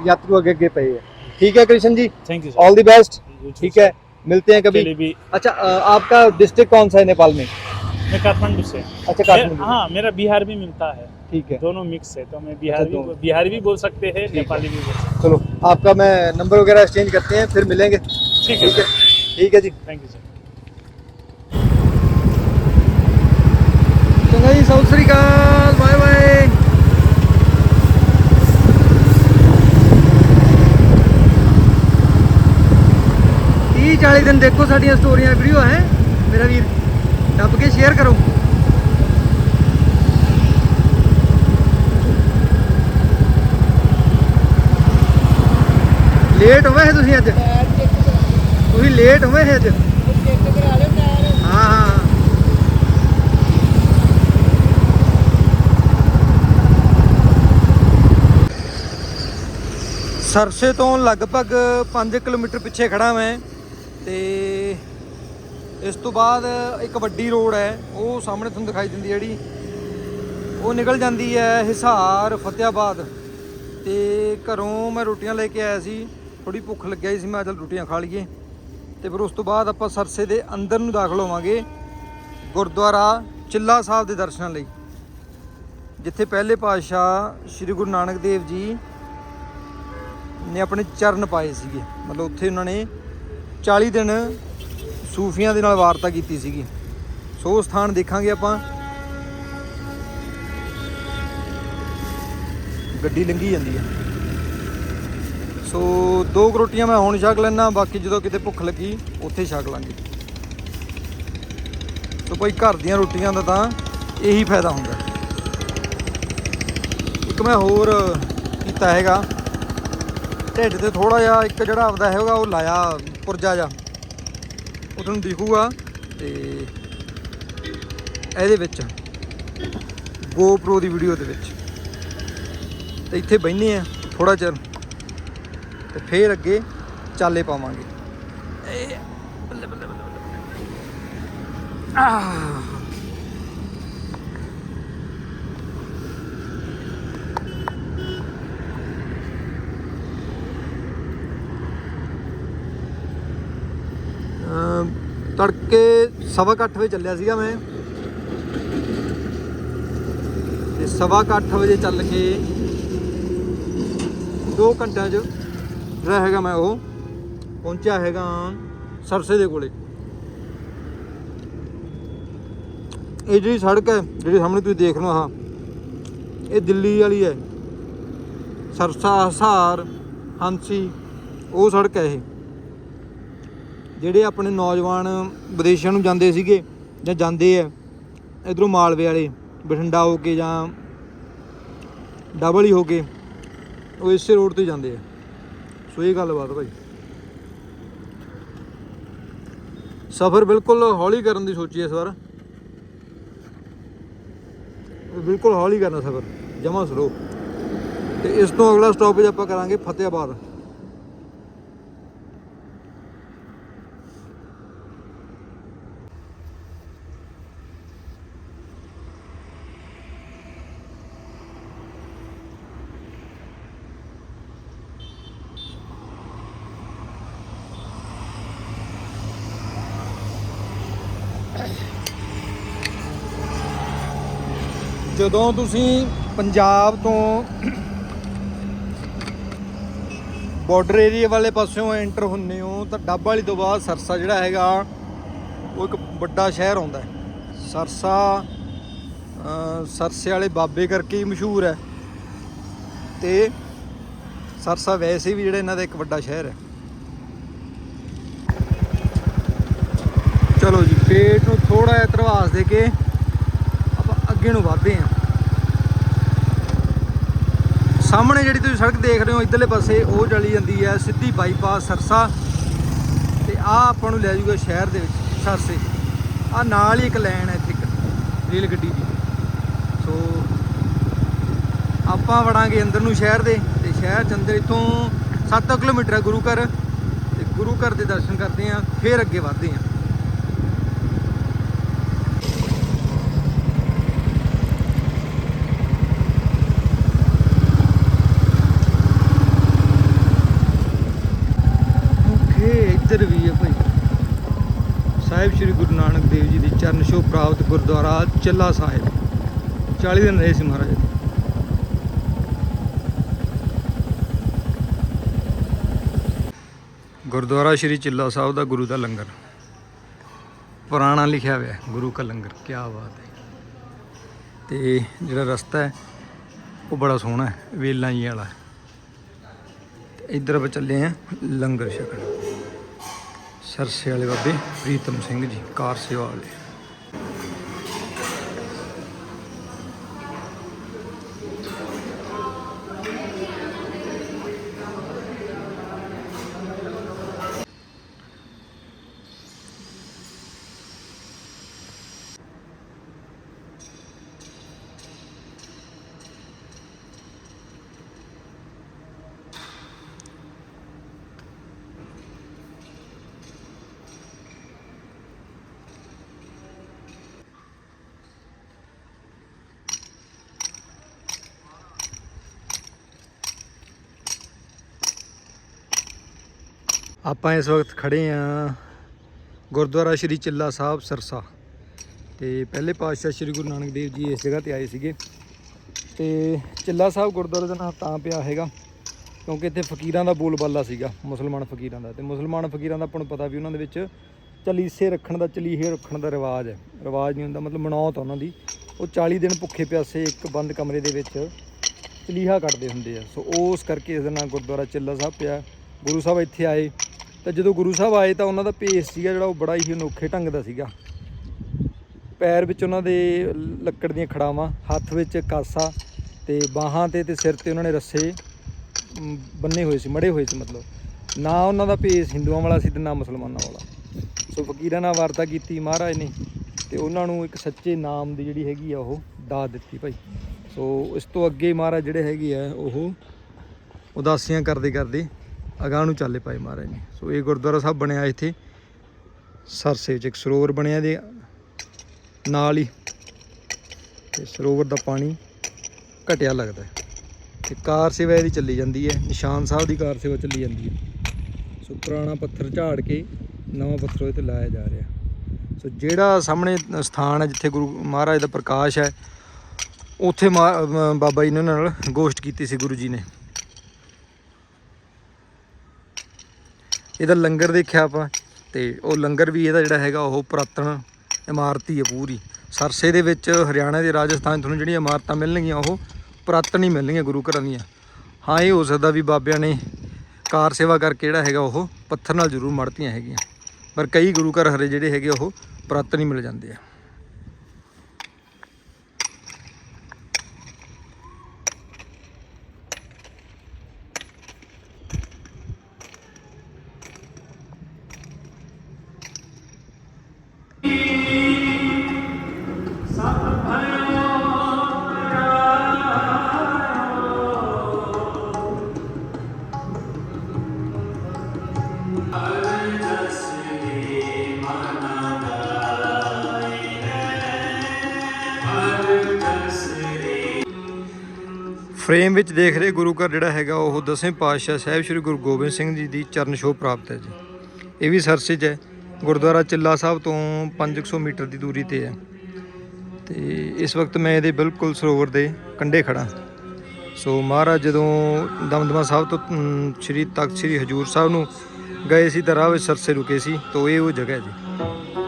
ਯਾਤਰੂ ਅੱਗੇ ਅੱਗੇ ਪਏ ਆ ਠੀਕ ਹੈ Krishna ji thank you all the best ठीक है मिलते हैं कभी भी अच्छा अ, आपका डिस्ट्रिक्ट कौन सा है नेपाल में मैं काठमांडू से अच्छा मैं- काठमांडू हाँ मेरा बिहार भी मिलता है ठीक है दोनों मिक्स है तो मैं बिहारी दोनों। भी बिहारी भी बोल सकते हैं ठीक है। नेपाली भी बोल सकते चलो आपका मैं नंबर वगैरह एक्सचेंज करते हैं फिर मिलेंगे हैं ठीक है ठीक है ठीक है जी थैंक यू सर ਚੰਗਾ ਜੀ ਸਤਿ ਸ੍ਰੀ ਅਕਾਲ ਬਾਏ ਬਾਏ ਤੀਹ 40 ਦਿਨ ਦੇਖੋ ਸਾਡੀਆਂ ਸਟੋਰੀਆਂ ਵੀਡੀਓ ਹੈ ਮੇਰਾ ਵੀਰ ਦੱਬ ਕੇ ਸ਼ੇਅਰ ਕਰੋ ਲੇਟ ਹੋਵੇ ਤੁਸੀਂ ਅੱਜ? ਤੁਸੀਂ ਲੇਟ ਹੋਵੇ ਅੱਜ? ਹਾਂ ਹਾਂ। ਸਰਸੇ ਤੋਂ ਲਗਭਗ 5 ਕਿਲੋਮੀਟਰ ਪਿੱਛੇ ਖੜਾ ਮੈਂ ਤੇ ਇਸ ਤੋਂ ਬਾਅਦ ਇੱਕ ਵੱਡੀ ਰੋਡ ਹੈ, ਉਹ ਸਾਹਮਣੇ ਤੁਹਾਨੂੰ ਦਿਖਾਈ ਦਿੰਦੀ ਜਿਹੜੀ। ਉਹ ਨਿਕਲ ਜਾਂਦੀ ਹੈ ਹਿਸਾਰ ਫਤਿਆਬਾਦ ਤੇ ਘਰੋਂ ਮੈਂ ਰੋਟੀਆਂ ਲੈ ਕੇ ਆਇਆ ਸੀ। ਥੋੜੀ ਭੁੱਖ ਲੱਗਿਆ ਸੀ, ਮੈਂ ਕਿਹਾ ਚੱਲ ਰੋਟੀਆਂ ਖਾ ਲਈਏ। ਤੇ ਫਿਰ ਉਸ ਤੋਂ ਬਾਅਦ ਆਪਾਂ ਸਰਸੇ ਦੇ ਅੰਦਰ ਨੂੰ ਦਾਖਲ ਹੋਵਾਂਗੇ, ਗੁਰਦੁਆਰਾ ਚਿੱਲਾ ਸਾਹਿਬ ਦੇ ਦਰਸ਼ਨਾਂ ਲਈ। ਜਿੱਥੇ ਪਹਿਲੇ ਪਾਤਸ਼ਾਹ ਸ੍ਰੀ ਗੁਰੂ ਨਾਨਕ ਦੇਵ ਜੀ ਨੇ ਆਪਣੇ ਚਰਨ ਪਾਏ ਸੀਗੇ। ਮਤਲਬ ਉੱਥੇ ਉਹਨਾਂ ਨੇ 40 ਦਿਨ ਸੂਫੀਆਂ ਦੇ ਨਾਲ ਵਾਰਤਾ ਕੀਤੀ ਸੀਗੀ। ਸੋ ਸਥਾਨ ਦੇਖਾਂਗੇ ਆਪਾਂ। ਗੱਡੀ ਲੰਘੀ ਜਾਂਦੀ ਹੈ। ਸੋ ਦੋ ਕੁ ਰੋਟੀਆਂ ਮੈਂ ਹੁਣ ਛਕ ਲੈਣਾ ਬਾਕੀ ਜਦੋਂ ਕਿਤੇ ਭੁੱਖ ਲੱਗੀ, ਉੱਥੇ ਛਕ ਲਾਂਗੇ। ਸੋ ਭਾਈ ਘਰ ਦੀਆਂ ਰੋਟੀਆਂ ਦਾ ਤਾਂ ਇਹੀ ਫਾਇਦਾ ਹੁੰਦਾ। ਇੱਕ ਮੈਂ ਹੋਰ ਕੀਤਾ ਹੈਗਾ। ਢਿੱਡ ਤੇ ਥੋੜਾ ਜਿਹਾ ਇੱਕ ਜਿਹੜਾ ਆਪਦਾ ਹੈਗਾ, ਉਹ ਲਾਇਆ ਪੁਰਜਾ ਜਾ ਉਹ ਤੁਹਾਨੂੰ ਦਿਖੂਗਾ ਤੇ ਇਹਦੇ ਵਿੱਚ GoPro ਦੀ ਵੀਡੀਓ ਦੇ ਵਿੱਚ। ਤੇ ਇੱਥੇ ਬੈਠਨੇ ਆ ਥੋੜਾ ਚਿਰ। ਤੇ ਫੇਰ ਅੱਗੇ ਚਾਲੇ ਪਾਵਾਂਗੇ। ਇਹ ਬੱਲੇ ਬੱਲੇ ਬੱਲੇ ਆਹ ਤੜਕੇ ਸਵਾ ਕੁ ਅੱਠ ਵਜੇ ਚੱਲਿਆ ਸੀਗਾ ਮੈਂ। ਤੇ ਸਵਾ ਕੁ ਅੱਠ ਵਜੇ ਚੱਲ ਕੇ 2 ਘੰਟਿਆਂ 'ਚ ਜਿਹੜਾ ਹੈਗਾ ਮੈਂ ਉਹ। ਪਹੁੰਚਿਆ ਹੈਗਾ ਸਰਸੇ ਦੇ ਕੋਲੇ। ਇਹ ਜਿਹੜੀ ਸੜਕ ਹੈ, ਜਿਹੜੀ ਸਾਹਮਣੇ ਤੁਸੀਂ ਦੇਖ ਰਹੇ ਹੋ ਆਹ, ਇਹ ਦਿੱਲੀ ਵਾਲੀ ਹੈ। ਸਰਸਾ, ਹਸਾਰ, ਹਾਂਸੀ, ਉਹ ਸੜਕ ਹੈ ਇਹ। ਜਿਹੜੇ ਆਪਣੇ ਨੌਜਵਾਨ ਵਿਦੇਸ਼ਾਂ ਨੂੰ ਜਾਂਦੇ ਸੀਗੇ ਜਾਂ ਜਾਂਦੇ ਆ, ਇਧਰੋਂ ਮਾਲਵੇ ਵਾਲੇ, ਬਠਿੰਡਾ ਹੋ ਕੇ ਜਾਂ ਡਬਲ ਹੀ ਹੋ ਕੇ, ਉਹ ਇਸੇ ਰੋਡ ਤੇ ਜਾਂਦੇ ਆ। ਸੋ ਇਹ ਗੱਲਬਾਤ ਭਾਈ। ਸਫ਼ਰ ਬਿਲਕੁਲ ਹੌਲੀ ਕਰਨ ਦੀ ਸੋਚੀ ਇਸ ਵਾਰ। ਬਿਲਕੁਲ ਹੌਲੀ ਕਰਨਾ ਸਫ਼ਰ, ਜਮਾ ਸਲੋ ਤੇ ਇਸ ਤੋਂ ਅਗਲਾ ਸਟਾਪੇਜ ਆਪਾਂ ਕਰਾਂਗੇ ਫਤਿਆਬਾਦ ਜਦੋਂ ਤੁਸੀਂ ਪੰਜਾਬ ਤੋਂ ਬਾਰਡਰ ਏਰੀਆ ਵਾਲੇ ਪਾਸਿਓਂ ਐਂਟਰ ਹੁੰਨੇ ਹੋ, ਤਾਂ ਡੱਬ ਵਾਲੀ ਤੋਂ ਬਾਅਦ ਸਰਸਾ ਜਿਹੜਾ ਹੈਗਾ, ਉਹ ਇੱਕ ਵੱਡਾ ਸ਼ਹਿਰ ਆਉਂਦਾ ਸਰਸਾ ਸਰਸੇ ਵਾਲੇ ਬਾਬੇ ਕਰਕੇ ਹੀ ਮਸ਼ਹੂਰ ਹੈ। ਤੇ ਸਰਸਾ ਵੈਸੇ ਵੀ ਜਿਹੜਾ ਇਹਨਾਂ ਦਾ ਇੱਕ ਵੱਡਾ ਸ਼ਹਿਰ ਹੈ। ਚਲੋ ਜੀ ਪੇਟ ਨੂੰ ਥੋੜਾ ਜਿਹਾ ਧਰਵਾਸ ਦੇ ਕੇ ਆਪਾਂ ਅੱਗੇ ਨੂੰ ਵਧਦੇ ਹਾਂ। ਸਾਹਮਣੇ ਜਿਹੜੀ ਤੁਸੀਂ ਸੜਕ ਦੇਖ ਰਹੇ ਹੋ, ਇਧਰਲੇ ਪਾਸੇ ਉਹ ਚਲੀ ਜਾਂਦੀ ਹੈ, ਸਿੱਧੀ ਬਾਈਪਾਸ ਸਰਸਾ ਤੇ ਆ ਆਪਾਂ ਨੂੰ ਲੈ ਜੂਗਾ ਸ਼ਹਿਰ ਦੇ ਵਿੱਚ, ਸਰਸੇ। ਆ ਨਾਲ ਹੀ ਇੱਕ ਲਾਈਨ ਹੈ ਇੱਥੇ ਰੇਲ ਗੱਡੀ ਦੀ। ਸੋ ਆਪਾਂ ਵੜਾਂਗੇ ਅੰਦਰ ਨੂੰ ਸ਼ਹਿਰ ਦੇ ਤੇ ਸ਼ਹਿਰ ਚ ਅੰਦਰ ਇਥੋਂ 7 ਕਿਲੋਮੀਟਰ ਹੈ ਗੁਰੂ ਘਰ ਤੇ ਗੁਰੂ ਘਰ ਦੇ ਦਰਸ਼ਨ ਕਰਦੇ ਆਂ ਫਿਰ ਅੱਗੇ ਵਧਦੇ ਆਂ ਓਕੇ ਵੀ ਹੈ ਭਾਈ। ਸਾਹਿਬ ਸ੍ਰੀ ਗੁਰੂ ਨਾਨਕ ਦੇਵ ਜੀ ਦੀ ਚਰਨ ਛੋਹ ਪ੍ਰਾਪਤ ਗੁਰਦੁਆਰਾ ਚੱਲਾ ਸਾਹਿਬ। 40 ਦਿਨ ਰਹੇ ਸੀ ਮਹਾਰਾਜ ਗੁਰਦੁਆਰਾ ਸ੍ਰੀ ਚਿੱਲਾ ਸਾਹਿਬ ਦਾ ਗੁਰੂ ਦਾ ਲੰਗਰ। ਪੁਰਾਣਾ ਲਿਖਿਆ ਹੋਇਆ ਗੁਰੂ ਕਾ ਲੰਗਰ ਕੀ ਬਾਤ ਹੈ। ਤੇ ਜਿਹੜਾ ਰਸਤਾ ਹੈ, ਉਹ ਬੜਾ ਸੋਹਣਾ ਹੈ, ਵੇਲਾਂ ਜੀ ਵਾਲਾ। ਇੱਧਰ ਆਪਾਂ ਚੱਲੇ ਆ ਲੰਗਰ ਛਕਣ। ਸਰਸੇ ਵਾਲੇ ਬਾਬੇ ਪ੍ਰੀਤਮ ਸਿੰਘ ਜੀ ਕਾਰ ਸੇਵਾ ਵਾਲੇ। ਆਪਾਂ ਇਸ ਵਕਤ ਖੜੇ ਆ ਗੁਰਦੁਆਰਾ ਸ਼੍ਰੀ ਚਿੱਲਾ ਸਾਹਿਬ ਸਰਸਾ। ਤੇ ਪਹਿਲੇ ਪਾਤਸ਼ਾਹ ਸ਼੍ਰੀ ਗੁਰੂ ਨਾਨਕ ਦੇਵ ਜੀ ਇਸ ਜਗ੍ਹਾ ਤੇ ਆਏ ਸੀਗੇ। ਤੇ ਚਿੱਲਾ ਸਾਹਿਬ ਗੁਰਦੁਆਰੇ ਦਾ ਨਾਮ ਤਾਂ ਪਿਆ ਹੈਗਾ, ਕਿਉਂਕਿ ਇੱਥੇ ਫਕੀਰਾਂ ਦਾ ਬੋਲਬਾਲਾ ਸੀਗਾ, ਮੁਸਲਮਾਨ ਫਕੀਰਾਂ ਦਾ। ਤੇ ਮੁਸਲਮਾਨ ਫਕੀਰਾਂ ਦਾ ਆਪਾਂ ਨੂੰ ਪਤਾ ਵੀ ਉਹਨਾਂ ਦੇ ਵਿੱਚ ਚਲੀਸੇ ਰੱਖਣ ਦਾ, ਚਲੀਹੇ ਰੱਖਣ ਦਾ ਰਿਵਾਜ ਹੈ। ਰਿਵਾਜ ਨਹੀਂ ਹੁੰਦਾ, ਮਤਲਬ ਮਨੌਤ ਆ ਉਹਨਾਂ ਦੀ। ਉਹ 40 ਦਿਨ ਭੁੱਖੇ ਪਿਆਸੇ ਇੱਕ ਬੰਦ ਕਮਰੇ ਦੇ ਵਿੱਚ ਚਲੀਹਾ ਕੱਢਦੇ ਹੁੰਦੇ ਆ। ਸੋ ਉਸ ਕਰਕੇ ਇਸ ਦਾ ਨਾਮ ਗੁਰਦੁਆਰਾ ਚਿੱਲਾ ਸਾਹਿਬ ਪਿਆ। ਗੁਰੂ ਸਾਹਿਬ ਇੱਥੇ ਆਏ। ਤਾਂ ਜਦੋਂ ਗੁਰੂ ਸਾਹਿਬ ਆਏ ਤਾਂ ਉਹਨਾਂ ਦਾ ਭੇਸ ਸੀਗਾ ਜਿਹੜਾ ਉਹ ਬੜਾ ਹੀ ਅਨੋਖੇ ਢੰਗ ਦਾ ਸੀਗਾ। ਪੈਰ ਵਿੱਚ ਉਹਨਾਂ ਦੇ ਲੱਕੜ ਦੀਆਂ ਖੜਾਵਾਂ, ਹੱਥ ਵਿੱਚ ਕਾਸਾ ਤੇ ਬਾਹਾਂ ਤੇ ਤੇ ਸਿਰ ਤੇ ਉਹਨਾਂ ਨੇ ਰੱਸੇ ਬੰਨੇ ਹੋਏ ਸੀ, ਮੜੇ ਹੋਏ ਸੀ ਮਤਲਬ। ਨਾ ਉਹਨਾਂ ਦਾ ਭੇਸ ਹਿੰਦੂਆਂ ਵਾਲਾ ਸੀ ਤੇ ਨਾ ਮੁਸਲਮਾਨਾਂ ਵਾਲਾ। ਸੋ ਫਕੀਰਾਂ ਨਾਲ ਵਾਰਤਾ ਕੀਤੀ ਮਹਾਰਾਜ ਨੇ ਤੇ ਉਹਨਾਂ ਨੂੰ ਇੱਕ ਸੱਚੇ ਨਾਮ ਦੀ ਜਿਹੜੀ ਹੈਗੀ ਆ ਉਹ ਦਾਤ ਦਿੱਤੀ ਭਾਈ। ਸੋ ਇਸ ਤੋਂ ਅੱਗੇ ਮਹਾਰਾਜ ਜਿਹੜੇ ਹੈਗੇ ਆ ਉਹ ਉਦਾਸੀਆਂ ਕਰਦੇ ਕਰਦੇ ਅਗਾਂਹ ਨੂੰ ਚੱਲੇ ਪਾਏ ਮਹਾਰਾਜ ਨੇ। ਸੋ ਇਹ ਗੁਰਦੁਆਰਾ ਸਾਹਿਬ ਬਣਿਆ ਇੱਥੇ। ਸਰਸੇ ਵਿੱਚ ਇੱਕ ਸਰੋਵਰ ਬਣਿਆ ਦੇ ਨਾਲ ਹੀ। ਤੇ ਸਰੋਵਰ ਦਾ ਪਾਣੀ ਘਟਿਆ ਲੱਗਦਾ। ਹੈ ਤੇ ਕਾਰ ਸੇਵਾ ਇਹਦੀ ਚੱਲੀ ਜਾਂਦੀ ਹੈ। ਨਿਸ਼ਾਨ ਸਾਹਿਬ ਦੀ ਕਾਰ ਸੇਵਾ ਚੱਲੀ ਜਾਂਦੀ ਹੈ। ਸੋ ਪੁਰਾਣਾ ਪੱਥਰ ਝਾੜ ਕੇ ਨਵਾਂ ਪੱਥਰ ਉਹਦੇ ਤੇ ਲਾਇਆ ਜਾ ਰਿਹਾ। ਸੋ ਜਿਹੜਾ ਸਾਹਮਣੇ ਸਥਾਨ ਹੈ ਜਿੱਥੇ ਗੁਰੂ ਮਹਾਰਾਜ ਦਾ ਪ੍ਰਕਾਸ਼ ਹੈ, ਉੱਥੇ ਮਾ- ਬਾਬਾ ਜੀ ਨੇ ਉਹਨਾਂ ਨਾਲ ਗੋਸ਼ਟ ਕੀਤੀ ਸੀ ਗੁਰੂ ਜੀ ਨੇ। ਇਹਦਾ ਲੰਗਰ ਦੇਖਿਆ ਆਪਾਂ, ਤੇ ਉਹ ਲੰਗਰ ਵੀ ਇਹਦਾ ਜਿਹੜਾ ਹੈਗਾ ਉਹ ਪੁਰਾਤਨ ਇਮਾਰਤ ਹੀ ਹੈ ਪੂਰੀ। ਸਰਸੇ ਦੇ ਵਿੱਚ ਹਰਿਆਣਾ ਦੇ ਰਾਜਸਥਾਨ ਤੁਹਾਨੂੰ ਜਿਹੜੀਆਂ ਇਮਾਰਤਾਂ ਮਿਲਣਗੀਆਂ, ਉਹ ਪੁਰਾਤਨ ਹੀ ਮਿਲਣਗੀਆਂ ਗੁਰੂ ਘਰਾਂ ਦੀਆਂ। ਹਾਂ, ਇਹ ਹੋ ਸਕਦਾ ਵੀ ਬਾਬਿਆਂ ਨੇ ਕਾਰ ਸੇਵਾ ਕਰਕੇ ਜਿਹੜਾ ਹੈਗਾ ਉਹ ਪੱਥਰ ਨਾਲ ਜ਼ਰੂਰ ਮੜਤੀਆਂ ਹੈਗੀਆਂ। ਪਰ ਕਈ ਗੁਰੂ ਘਰ ਹਰੇ ਜਿਹੜੇ ਹੈਗੇ ਉਹ ਪੁਰਾਤਨ ਹੀ ਮਿਲ ਜਾਂਦੇ ਆ। ਵਿੱਚ ਦੇਖ ਰਹੇ ਗੁਰੂ ਘਰ ਜਿਹੜਾ ਹੈਗਾ ਉਹ ਦਸਵੇਂ ਪਾਤਸ਼ਾਹ ਸਾਹਿਬ ਸ੍ਰੀ ਗੁਰੂ ਗੋਬਿੰਦ ਸਿੰਘ ਜੀ ਦੀ ਚਰਨ ਛੋਹ ਪ੍ਰਾਪਤ ਹੈ ਜੀ। ਇਹ ਵੀ ਸਰਸੇ 'ਚ ਹੈ। ਗੁਰਦੁਆਰਾ ਚਿੱਲਾ ਸਾਹਿਬ ਤੋਂ 500 ਮੀਟਰ ਦੀ ਦੂਰੀ ਤੇ ਹੈ। ਤੇ ਇਸ ਵਕਤ ਮੈਂ ਇਹਦੇ ਬਿਲਕੁਲ ਸਰੋਵਰ ਦੇ ਕੰਢੇ ਖੜਾ ਸੋ ਮਹਾਰਾਜ ਜਦੋਂ ਦਮਦਮਾ ਸਾਹਿਬ ਤੋਂ ਸ੍ਰੀ ਤਖਤ ਸ੍ਰੀ ਹਜੂਰ ਸਾਹਿਬ ਨੂੰ ਗਏ ਸੀ ਤਾਂ ਰਾਹ ਵਿੱਚ ਸਰਸੇ ਰੁਕੇ ਸੀ, ਤਾਂ ਇਹ ਉਹ ਜਗ੍ਹਾ ਹੈ ਜੀ।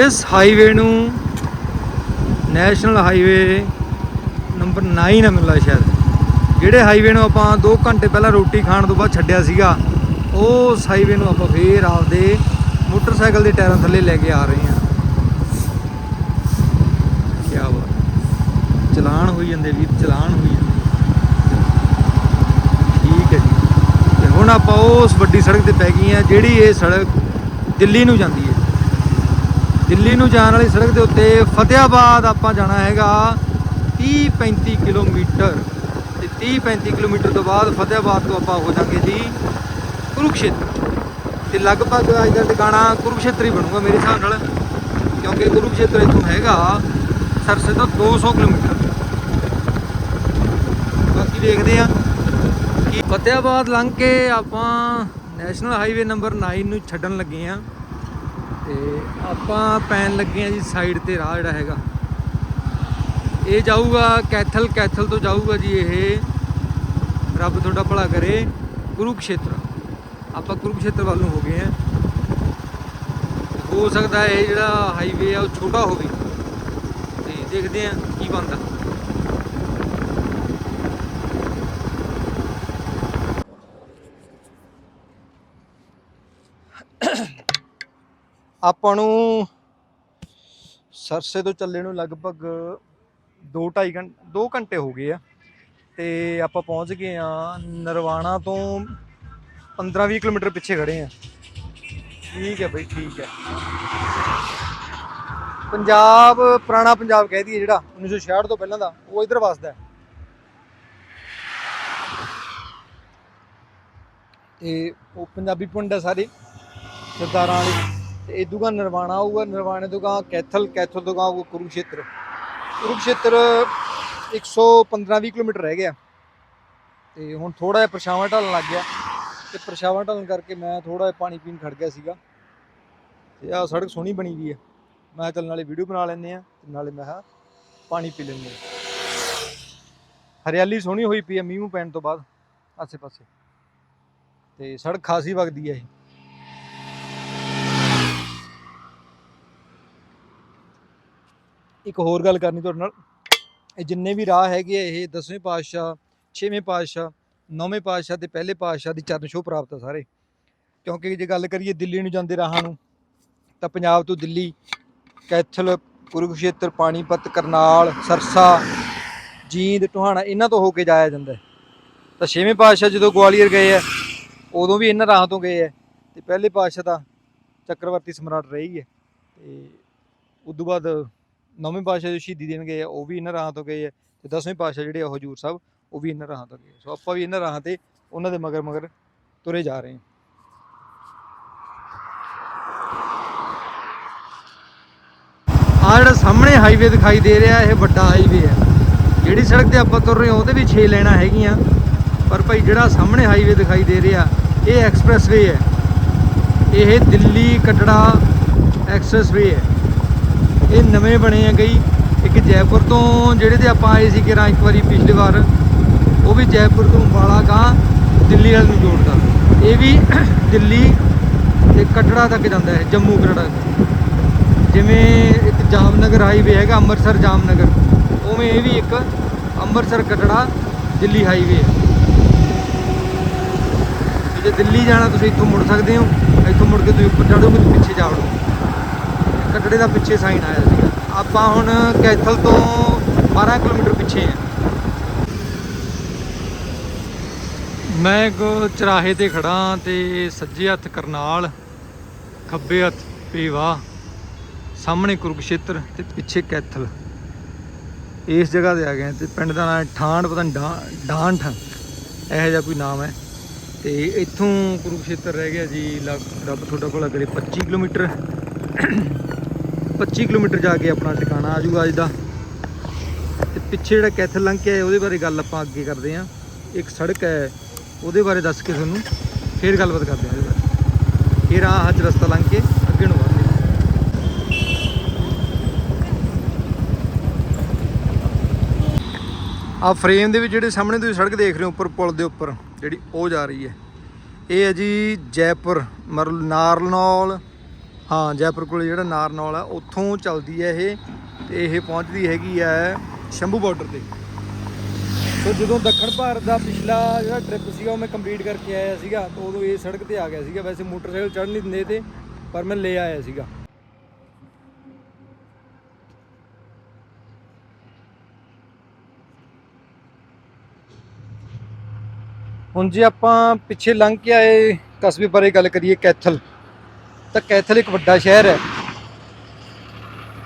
ਜਿਸ ਹਾਈਵੇ ਨੂੰ ਨੈਸ਼ਨਲ ਹਾਈਵੇ ਨੰਬਰ 9 ਹੈ ਮੈਨੂੰ ਲੱਗਦਾ ਸ਼ਾਇਦ। ਜਿਹੜੇ ਹਾਈਵੇ ਨੂੰ ਆਪਾਂ 2 ਘੰਟੇ ਪਹਿਲਾਂ ਰੋਟੀ ਖਾਣ ਤੋਂ ਬਾਅਦ ਛੱਡਿਆ ਸੀਗਾ, ਉਸ ਹਾਈਵੇ ਨੂੰ ਆਪਾਂ ਫੇਰ ਆਪਦੇ ਮੋਟਰਸਾਈਕਲ ਦੇ ਟਾਇਰਾਂ ਥੱਲੇ ਲੈ ਕੇ ਆ ਰਹੇ ਹਾਂ। ਕੀ ਬਾਤ ਚਲਾਨ ਹੋਈ ਜਾਂਦੇ ਵੀਰ, ਚਲਾਨ ਹੋਈ ਜਾਂਦੇ। ਠੀਕ ਹੈ ਜੀ। ਤੇ ਹੁਣ ਆਪਾਂ ਉਸ ਵੱਡੀ ਸੜਕ ਤੇ ਪੈ ਗਏ ਆ ਜਿਹੜੀ ਇਹ ਸੜਕ ਦਿੱਲੀ ਨੂੰ ਜਾਂਦੀ ਹੈ। ਦਿੱਲੀ ਨੂੰ ਜਾਣ ਵਾਲੀ ਸੜਕ ਦੇ ਉੱਤੇ ਫਤਿਆਬਾਦ ਆਪਾਂ ਜਾਣਾ ਹੈਗਾ 30 35 ਕਿਲੋਮੀਟਰ। ਤੇ 30 35 ਕਿਲੋਮੀਟਰ ਤੋਂ ਬਾਅਦ ਫਤਿਆਬਾਦ ਤੋਂ ਆਪਾਂ ਹੋ ਜਾਾਂਗੇ ਜੀ ਕੁਰੂਕਸ਼ੇਤਰ। ਤੇ ਲਗਭਗ ਅੱਜ ਦਾ ਟਿਕਾਣਾ ਕੁਰੂਕਸ਼ੇਤਰ ਹੀ ਬਣੂਗਾ ਮੇਰੇ ਹਿਸਾਬ ਨਾਲ, ਕਿਉਂਕਿ ਕੁਰੂਕਸ਼ੇਤਰ ਇੱਥੋਂ ਹੈਗਾ ਸਰਸੇ ਤੋਂ 200 ਕਿਲੋਮੀਟਰ। ਬਾਕੀ ਦੇਖਦੇ ਆ ਕਿ ਫਤਿਆਬਾਦ ਲੰਘ ਕੇ ਆਪਾਂ ਨੈਸ਼ਨਲ ਹਾਈਵੇ ਨੰਬਰ 9 ਨੂੰ ਛੱਡਣ ਲੱਗੇ ਆ ਤੇ ਆਪਾਂ ਪੈਣ ਲੱਗੇ ਆ ਜੀ ਸਾਈਡ ਤੇ ਰਾਹ ਜਿਹੜਾ ਹੈਗਾ। ਇਹ ਜਾਊਗਾ ਕੈਥਲ ਕੈਥਲ ਤੋਂ ਜਾਊਗਾ ਜੀ ਇਹ। ਰੱਬ ਤੁਹਾਡਾ ਭਲਾ ਕਰੇ। ਕੁਰੂਕਸ਼ੇਤਰ। ਆਪਾਂ ਕੁਰੂਕਸ਼ੇਤਰ ਵੱਲ ਨੂੰ ਹੋ ਗਏ ਆ ਹੋ ਸਕਦਾ ਇਹ ਜਿਹੜਾ ਹਾਈਵੇ ਆ ਉਹ ਛੋਟਾ ਹੋਵੇ। ਤੇ ਦੇਖਦੇ ਆ ਕੀ ਬਣਦਾ। ਆਪਾਂ ਨੂੰ ਸਰਸੇ ਤੋਂ ਚੱਲੇ ਨੂੰ ਲਗਭਗ 2.5 ਘੰਟੇ 2 ਘੰਟੇ ਹੋ ਗਏ ਆ। ਤੇ ਆਪਾਂ ਪਹੁੰਚ ਗਏ ਆ ਨਰਵਾਣਾ ਤੋਂ 15-20 ਕਿਲੋਮੀਟਰ ਪਿੱਛੇ ਖੜੇ ਆ। ਠੀਕ ਹੈ ਬਈ, ਠੀਕ ਹੈ। ਪੰਜਾਬ, ਪੁਰਾਣਾ ਪੰਜਾਬ ਕਹਿ ਦਈਏ ਜਿਹੜਾ 1966 ਤੋਂ ਪਹਿਲਾਂ ਦਾ, ਉਹ ਇਧਰ ਵਸਦਾ ਹੈ। ਤੇ ਉਹ ਪੰਜਾਬੀ ਪਿੰਡ ਹੈ ਸਾਰੇ, ਸਰਦਾਰਾਂ ਵਾਲੇ। ਤੇ ਇਦੋਂ ਗਾ ਨਿਰਵਾਣਾ ਆਊਗਾ, ਨਿਰਵਾਣੇ ਤੋਂ ਗਾ ਕੈਥਲ ਕੈਥਲ ਤੋਂ ਗਾ ਆਊਗਾ ਕੁਰੂਕਸ਼ੇਤਰ। ਕੁਰੂਕਸ਼ੇਤਰ 115-20 ਕਿਲੋਮੀਟਰ ਰਹਿ ਗਿਆ। ਤੇ ਹੁਣ ਥੋੜਾ ਜਿਹਾ ਪਰਛਾਵਾਂ ਢਲਣ ਲੱਗ ਗਿਆ। ਤੇ ਪਰਛਾਵਾਂ ਢਲਣ ਕਰਕੇ ਮੈਂ ਥੋੜਾ ਜਿਹਾ ਪਾਣੀ ਪੀਣ ਖੜ ਗਿਆ ਸੀਗਾ। ਤੇ ਆਹ ਸੜਕ ਸੋਹਣੀ ਬਣੀ ਵੀ ਹੈ ਮੈਂ ਕਿਹਾ ਚੱਲ ਨਾਲੇ ਵੀਡੀਓ ਬਣਾ ਲੈਂਦੇ ਆ ਤੇ ਨਾਲੇ ਮੈਂ ਕਿਹਾ ਪਾਣੀ ਪੀ ਲੈਂਦੇ ਹਾਂ। ਹਰਿਆਲੀ ਸੋਹਣੀ ਹੋਈ ਪਈ ਹੈ ਮੀਂਹ ਪੈਣ ਤੋਂ ਬਾਅਦ ਆਸੇ ਪਾਸੇ ਤੇ ਸੜਕ ਖਾਸੀ ਵਗਦੀ ਹੈ ਇਹ। ਇੱਕ ਹੋਰ ਗੱਲ ਕਰਨੀ ਤੁਹਾਡੇ ਨਾਲ। ਇਹ ਜਿੰਨੇ ਵੀ ਰਾਹ ਹੈਗੇ ਆ, ਇਹ ਦਸਵੇਂ ਪਾਤਸ਼ਾਹ, ਛੇਵੇਂ ਪਾਤਸ਼ਾਹ, ਨੌਵੇਂ ਪਾਤਸ਼ਾਹ ਤੇ ਪਹਿਲੇ ਪਾਤਸ਼ਾਹ ਦੀ ਚਰਨ ਛੋਹ ਪ੍ਰਾਪਤ ਆ ਸਾਰੇ। ਕਿਉਂਕਿ ਜੇ ਗੱਲ ਕਰੀਏ ਦਿੱਲੀ ਨੂੰ ਜਾਂਦੇ ਰਾਹਾਂ ਨੂੰ, ਤਾਂ ਪੰਜਾਬ ਤੋਂ ਦਿੱਲੀ, ਕੈਥਲ, ਕੁਰੂਕਸ਼ੇਤਰ, ਪਾਣੀਪਤ, ਕਰਨਾਲ, ਸਰਸਾ, ਜੀਂਦ, ਟੋਹਾਣਾ, ਇਹਨਾਂ ਤੋਂ ਹੋ ਕੇ ਜਾਇਆ ਜਾਂਦਾ ਤਾਂ ਛੇਵੇਂ ਪਾਤਸ਼ਾਹ ਜਦੋਂ ਗਵਾਲੀਅਰ ਗਏ ਆ, ਉਦੋਂ ਵੀ ਇਹਨਾਂ ਰਾਹਾਂ ਤੋਂ ਗਏ ਆ। ਤੇ ਪਹਿਲੇ ਪਾਤਸ਼ਾਹ ਤਾਂ ਚੱਕਰਵਰਤੀ ਸਮਰਾਟ ਰਹੀ ਹੀ ਹੈ। ਤੇ ਉਦੋਂ ਬਾਅਦ ਨੌਵੇਂ ਪਾਤਸ਼ਾਹ ਜੋ ਸ਼ਹੀਦੀ ਦੇਣ ਗਏ ਆ, ਉਹ ਵੀ ਇਹਨਾਂ ਰਾਹਾਂ ਤੋਂ ਗਏ ਆ ਤੇ ਦਸਵੇਂ ਪਾਤਸ਼ਾਹ ਜਿਹੜੇ ਆ ਉਹ ਹਜੂਰ ਸਾਹਿਬ, ਉਹ ਵੀ ਇਹਨਾਂ ਰਾਹਾਂ ਤੋਂ ਗਏ ਸੋ ਆਪਾਂ ਵੀ ਇਹਨਾਂ ਰਾਹਾਂ ਤੇ ਉਹਨਾਂ ਦੇ ਮਗਰ ਮਗਰ ਤੁਰੇ ਜਾ ਰਹੇ ਹਾਂ। ਆ ਜਿਹੜਾ ਸਾਹਮਣੇ ਹਾਈਵੇ ਦਿਖਾਈ ਦੇ ਰਿਹਾ, ਇਹ ਵੱਡਾ ਹਾਈਵੇ ਹੈ ਜਿਹੜੀ ਸੜਕ ਤੇ ਆਪਾਂ ਤੁਰ ਰਹੇ ਹਾਂ, ਉਹਦੇ ਵੀ 6 ਲੈਣਾ ਹੈਗੀਆਂ। ਪਰ ਭਾਈ ਜਿਹੜਾ ਸਾਹਮਣੇ ਹਾਈਵੇ ਦਿਖਾਈ ਦੇ ਰਿਹਾ, ਇਹ ਐਕਸਪ੍ਰੈਸਵੇ ਹੈ ਇਹ ਦਿੱਲੀ ਕਟੜਾ ਐਕਸਪ੍ਰੈਸਵੇ ਹੈ ਇਹ ਨਵੇਂ ਬਣੇ ਆ ਕਈ ਇੱਕ ਜੈਪੁਰ ਤੋਂ ਜਿਹੜੇ ਤੇ ਆਪਾਂ ਆਏ ਸੀ ਕਿਰਾਂ ਇੱਕ ਵਾਰੀ ਪਿਛਲੀ ਵਾਰ, ਉਹ ਵੀ ਜੈਪੁਰ ਤੋਂ ਅੰਬਾਲਾ ਗਾਂ ਦਿੱਲੀ ਵਾਲ ਨੂੰ ਜੋੜਦਾ। ਇਹ ਵੀ ਦਿੱਲੀ ਤੇ ਕਟੜਾ ਤੱਕ ਜਾਂਦਾ ਹੈ ਜੰਮੂ ਕਟੜਾ ਜਿਵੇਂ ਇੱਕ ਜਾਮਨਗਰ ਹਾਈਵੇ ਹੈਗਾ, ਅੰਮ੍ਰਿਤਸਰ ਜਾਮਨਗਰ, ਉਵੇਂ ਇਹ ਵੀ ਇੱਕ ਅੰਮ੍ਰਿਤਸਰ ਕਟੜਾ ਦਿੱਲੀ ਹਾਈਵੇ ਹੈ। ਜੇ ਦਿੱਲੀ ਜਾਣਾ ਤੁਸੀਂ ਇੱਥੋਂ ਮੁੜ ਸਕਦੇ ਹੋ, ਇੱਥੋਂ ਮੁੜ ਕੇ ਤੁਸੀਂ ਉੱਪਰ ਚੜ੍ਹੋਗੇ ਤੇ ਪਿੱਛੇ ਜਾ ਕੱਟੜੇ ਦਾ ਪਿੱਛੇ ਸਾਈਨ ਆਇਆ ਸੀਗਾ। ਆਪਾਂ ਹੁਣ ਕੈਥਲ ਤੋਂ 12 ਕਿਲੋਮੀਟਰ ਪਿੱਛੇ ਹਾਂ। ਮੈਂ ਇੱਕ ਚਰਾਹੇ ਤੇ ਖੜਾ ਤੇ ਸੱਜੇ ਹੱਥ ਕਰਨਾਲ, ਖੱਬੇ ਹੱਥ ਪੇਵਾ, ਸਾਹਮਣੇ ਕੁਰਕਸ਼ੇਤਰ ਤੇ ਪਿੱਛੇ ਕੈਥਲ। ਇਸ ਜਗ੍ਹਾ ਤੇ ਆ ਗਏ ਹਾਂ ਤੇ ਪਿੰਡ ਦਾ ਨਾਮ ਠਾਂਡ ਪਤਾ ਨਹੀਂ ਡਾਂ- ਡਾਂਠ, ਇਹੋ ਜਿਹਾ ਕੋਈ ਨਾਮ ਹੈ। ਤੇ ਇੱਥੋਂ ਕੁਰੂਕਸ਼ੇਤਰ ਰਹਿ ਗਿਆ ਜੀ, ਲੱਗ- ਰੱਬ ਤੁਹਾਡਾ ਕੋਲ ਕਰੇ 25 ਕਿਲੋਮੀਟਰ। 25 ਕਿਲੋਮੀਟਰ ਜਾ ਕੇ ਆਪਣਾ ਟਿਕਾਣਾ ਆ ਜਾਊਗਾ ਅੱਜ ਦਾ। ਤੇ ਪਿੱਛੇ ਜਿਹੜਾ ਕੈਥਲ ਲੰਘ ਕੇ ਆਏ, ਉਹਦੇ ਬਾਰੇ ਗੱਲ ਆਪਾਂ ਅੱਗੇ ਕਰਦੇ ਹਾਂ। ਇੱਕ ਸੜਕ ਹੈ, ਉਹਦੇ ਬਾਰੇ ਦੱਸ ਕੇ ਤੁਹਾਨੂੰ ਫੇਰ ਗੱਲਬਾਤ ਕਰਦੇ ਹਾਂ ਉਹਦੇ ਬਾਰੇ। ਇਹ ਰਾਹ ਅੱਜ ਰਸਤਾ ਲੰਘ ਕੇ ਅੱਗੇ ਨੂੰ ਵਧਦੇ ਆ ਫਰੇਮ ਦੇ ਵਿੱਚ ਜਿਹੜੇ ਸਾਹਮਣੇ ਤੁਸੀਂ ਸੜਕ ਦੇਖ ਰਹੇ ਹੋ, ਉੱਪਰ ਪੁਲ ਦੇ ਉੱਪਰ, ਜਿਹੜੀ ਉਹ ਜਾ ਰਹੀ ਹੈ। ਇਹ ਹੈ ਜੀ ਜੈਪੁਰ ਮਤਲਬ ਨਾਰਨੌਲ ਹਾਂ, ਜੈਪੁਰ ਕੋਲ ਜਿਹੜਾ ਨਾਰਨੌਲ ਆ, ਉੱਥੋਂ ਚੱਲਦੀ ਹੈ ਇਹ ਤੇ ਇਹ ਪਹੁੰਚਦੀ ਹੈਗੀ ਹੈ ਸ਼ੰਭੂ ਬਾਰਡਰ ਤੇ। ਸੋ ਜਦੋਂ ਦੱਖਣ ਭਾਰਤ ਦਾ ਪਿਛਲਾ ਜਿਹੜਾ ਟ੍ਰਿਪ ਸੀਗਾ, ਉਹ ਮੈਂ ਕੰਪਲੀਟ ਕਰਕੇ ਆਇਆ ਸੀਗਾ ਤਾਂ ਉਦੋਂ ਇਹ ਸੜਕ ਤੇ ਆ ਗਿਆ ਸੀਗਾ। ਵੈਸੇ ਮੋਟਰਸਾਈਕਲ ਚੜ੍ਹ ਨਹੀਂ ਦਿੰਦੇ ਤੇ, ਪਰ ਮੈਂ ਲੈ ਆਇਆ ਸੀਗਾ। ਹੁਣ ਜੇ ਆਪਾਂ ਪਿੱਛੇ ਲੰਘ ਕੇ ਆਏ ਕਸਬੇ ਬਾਰੇ ਗੱਲ ਕਰੀਏ ਕੈਥਲ। ਤਾਂ ਕੈਥਲ ਇੱਕ ਵੱਡਾ ਸ਼ਹਿਰ ਹੈ।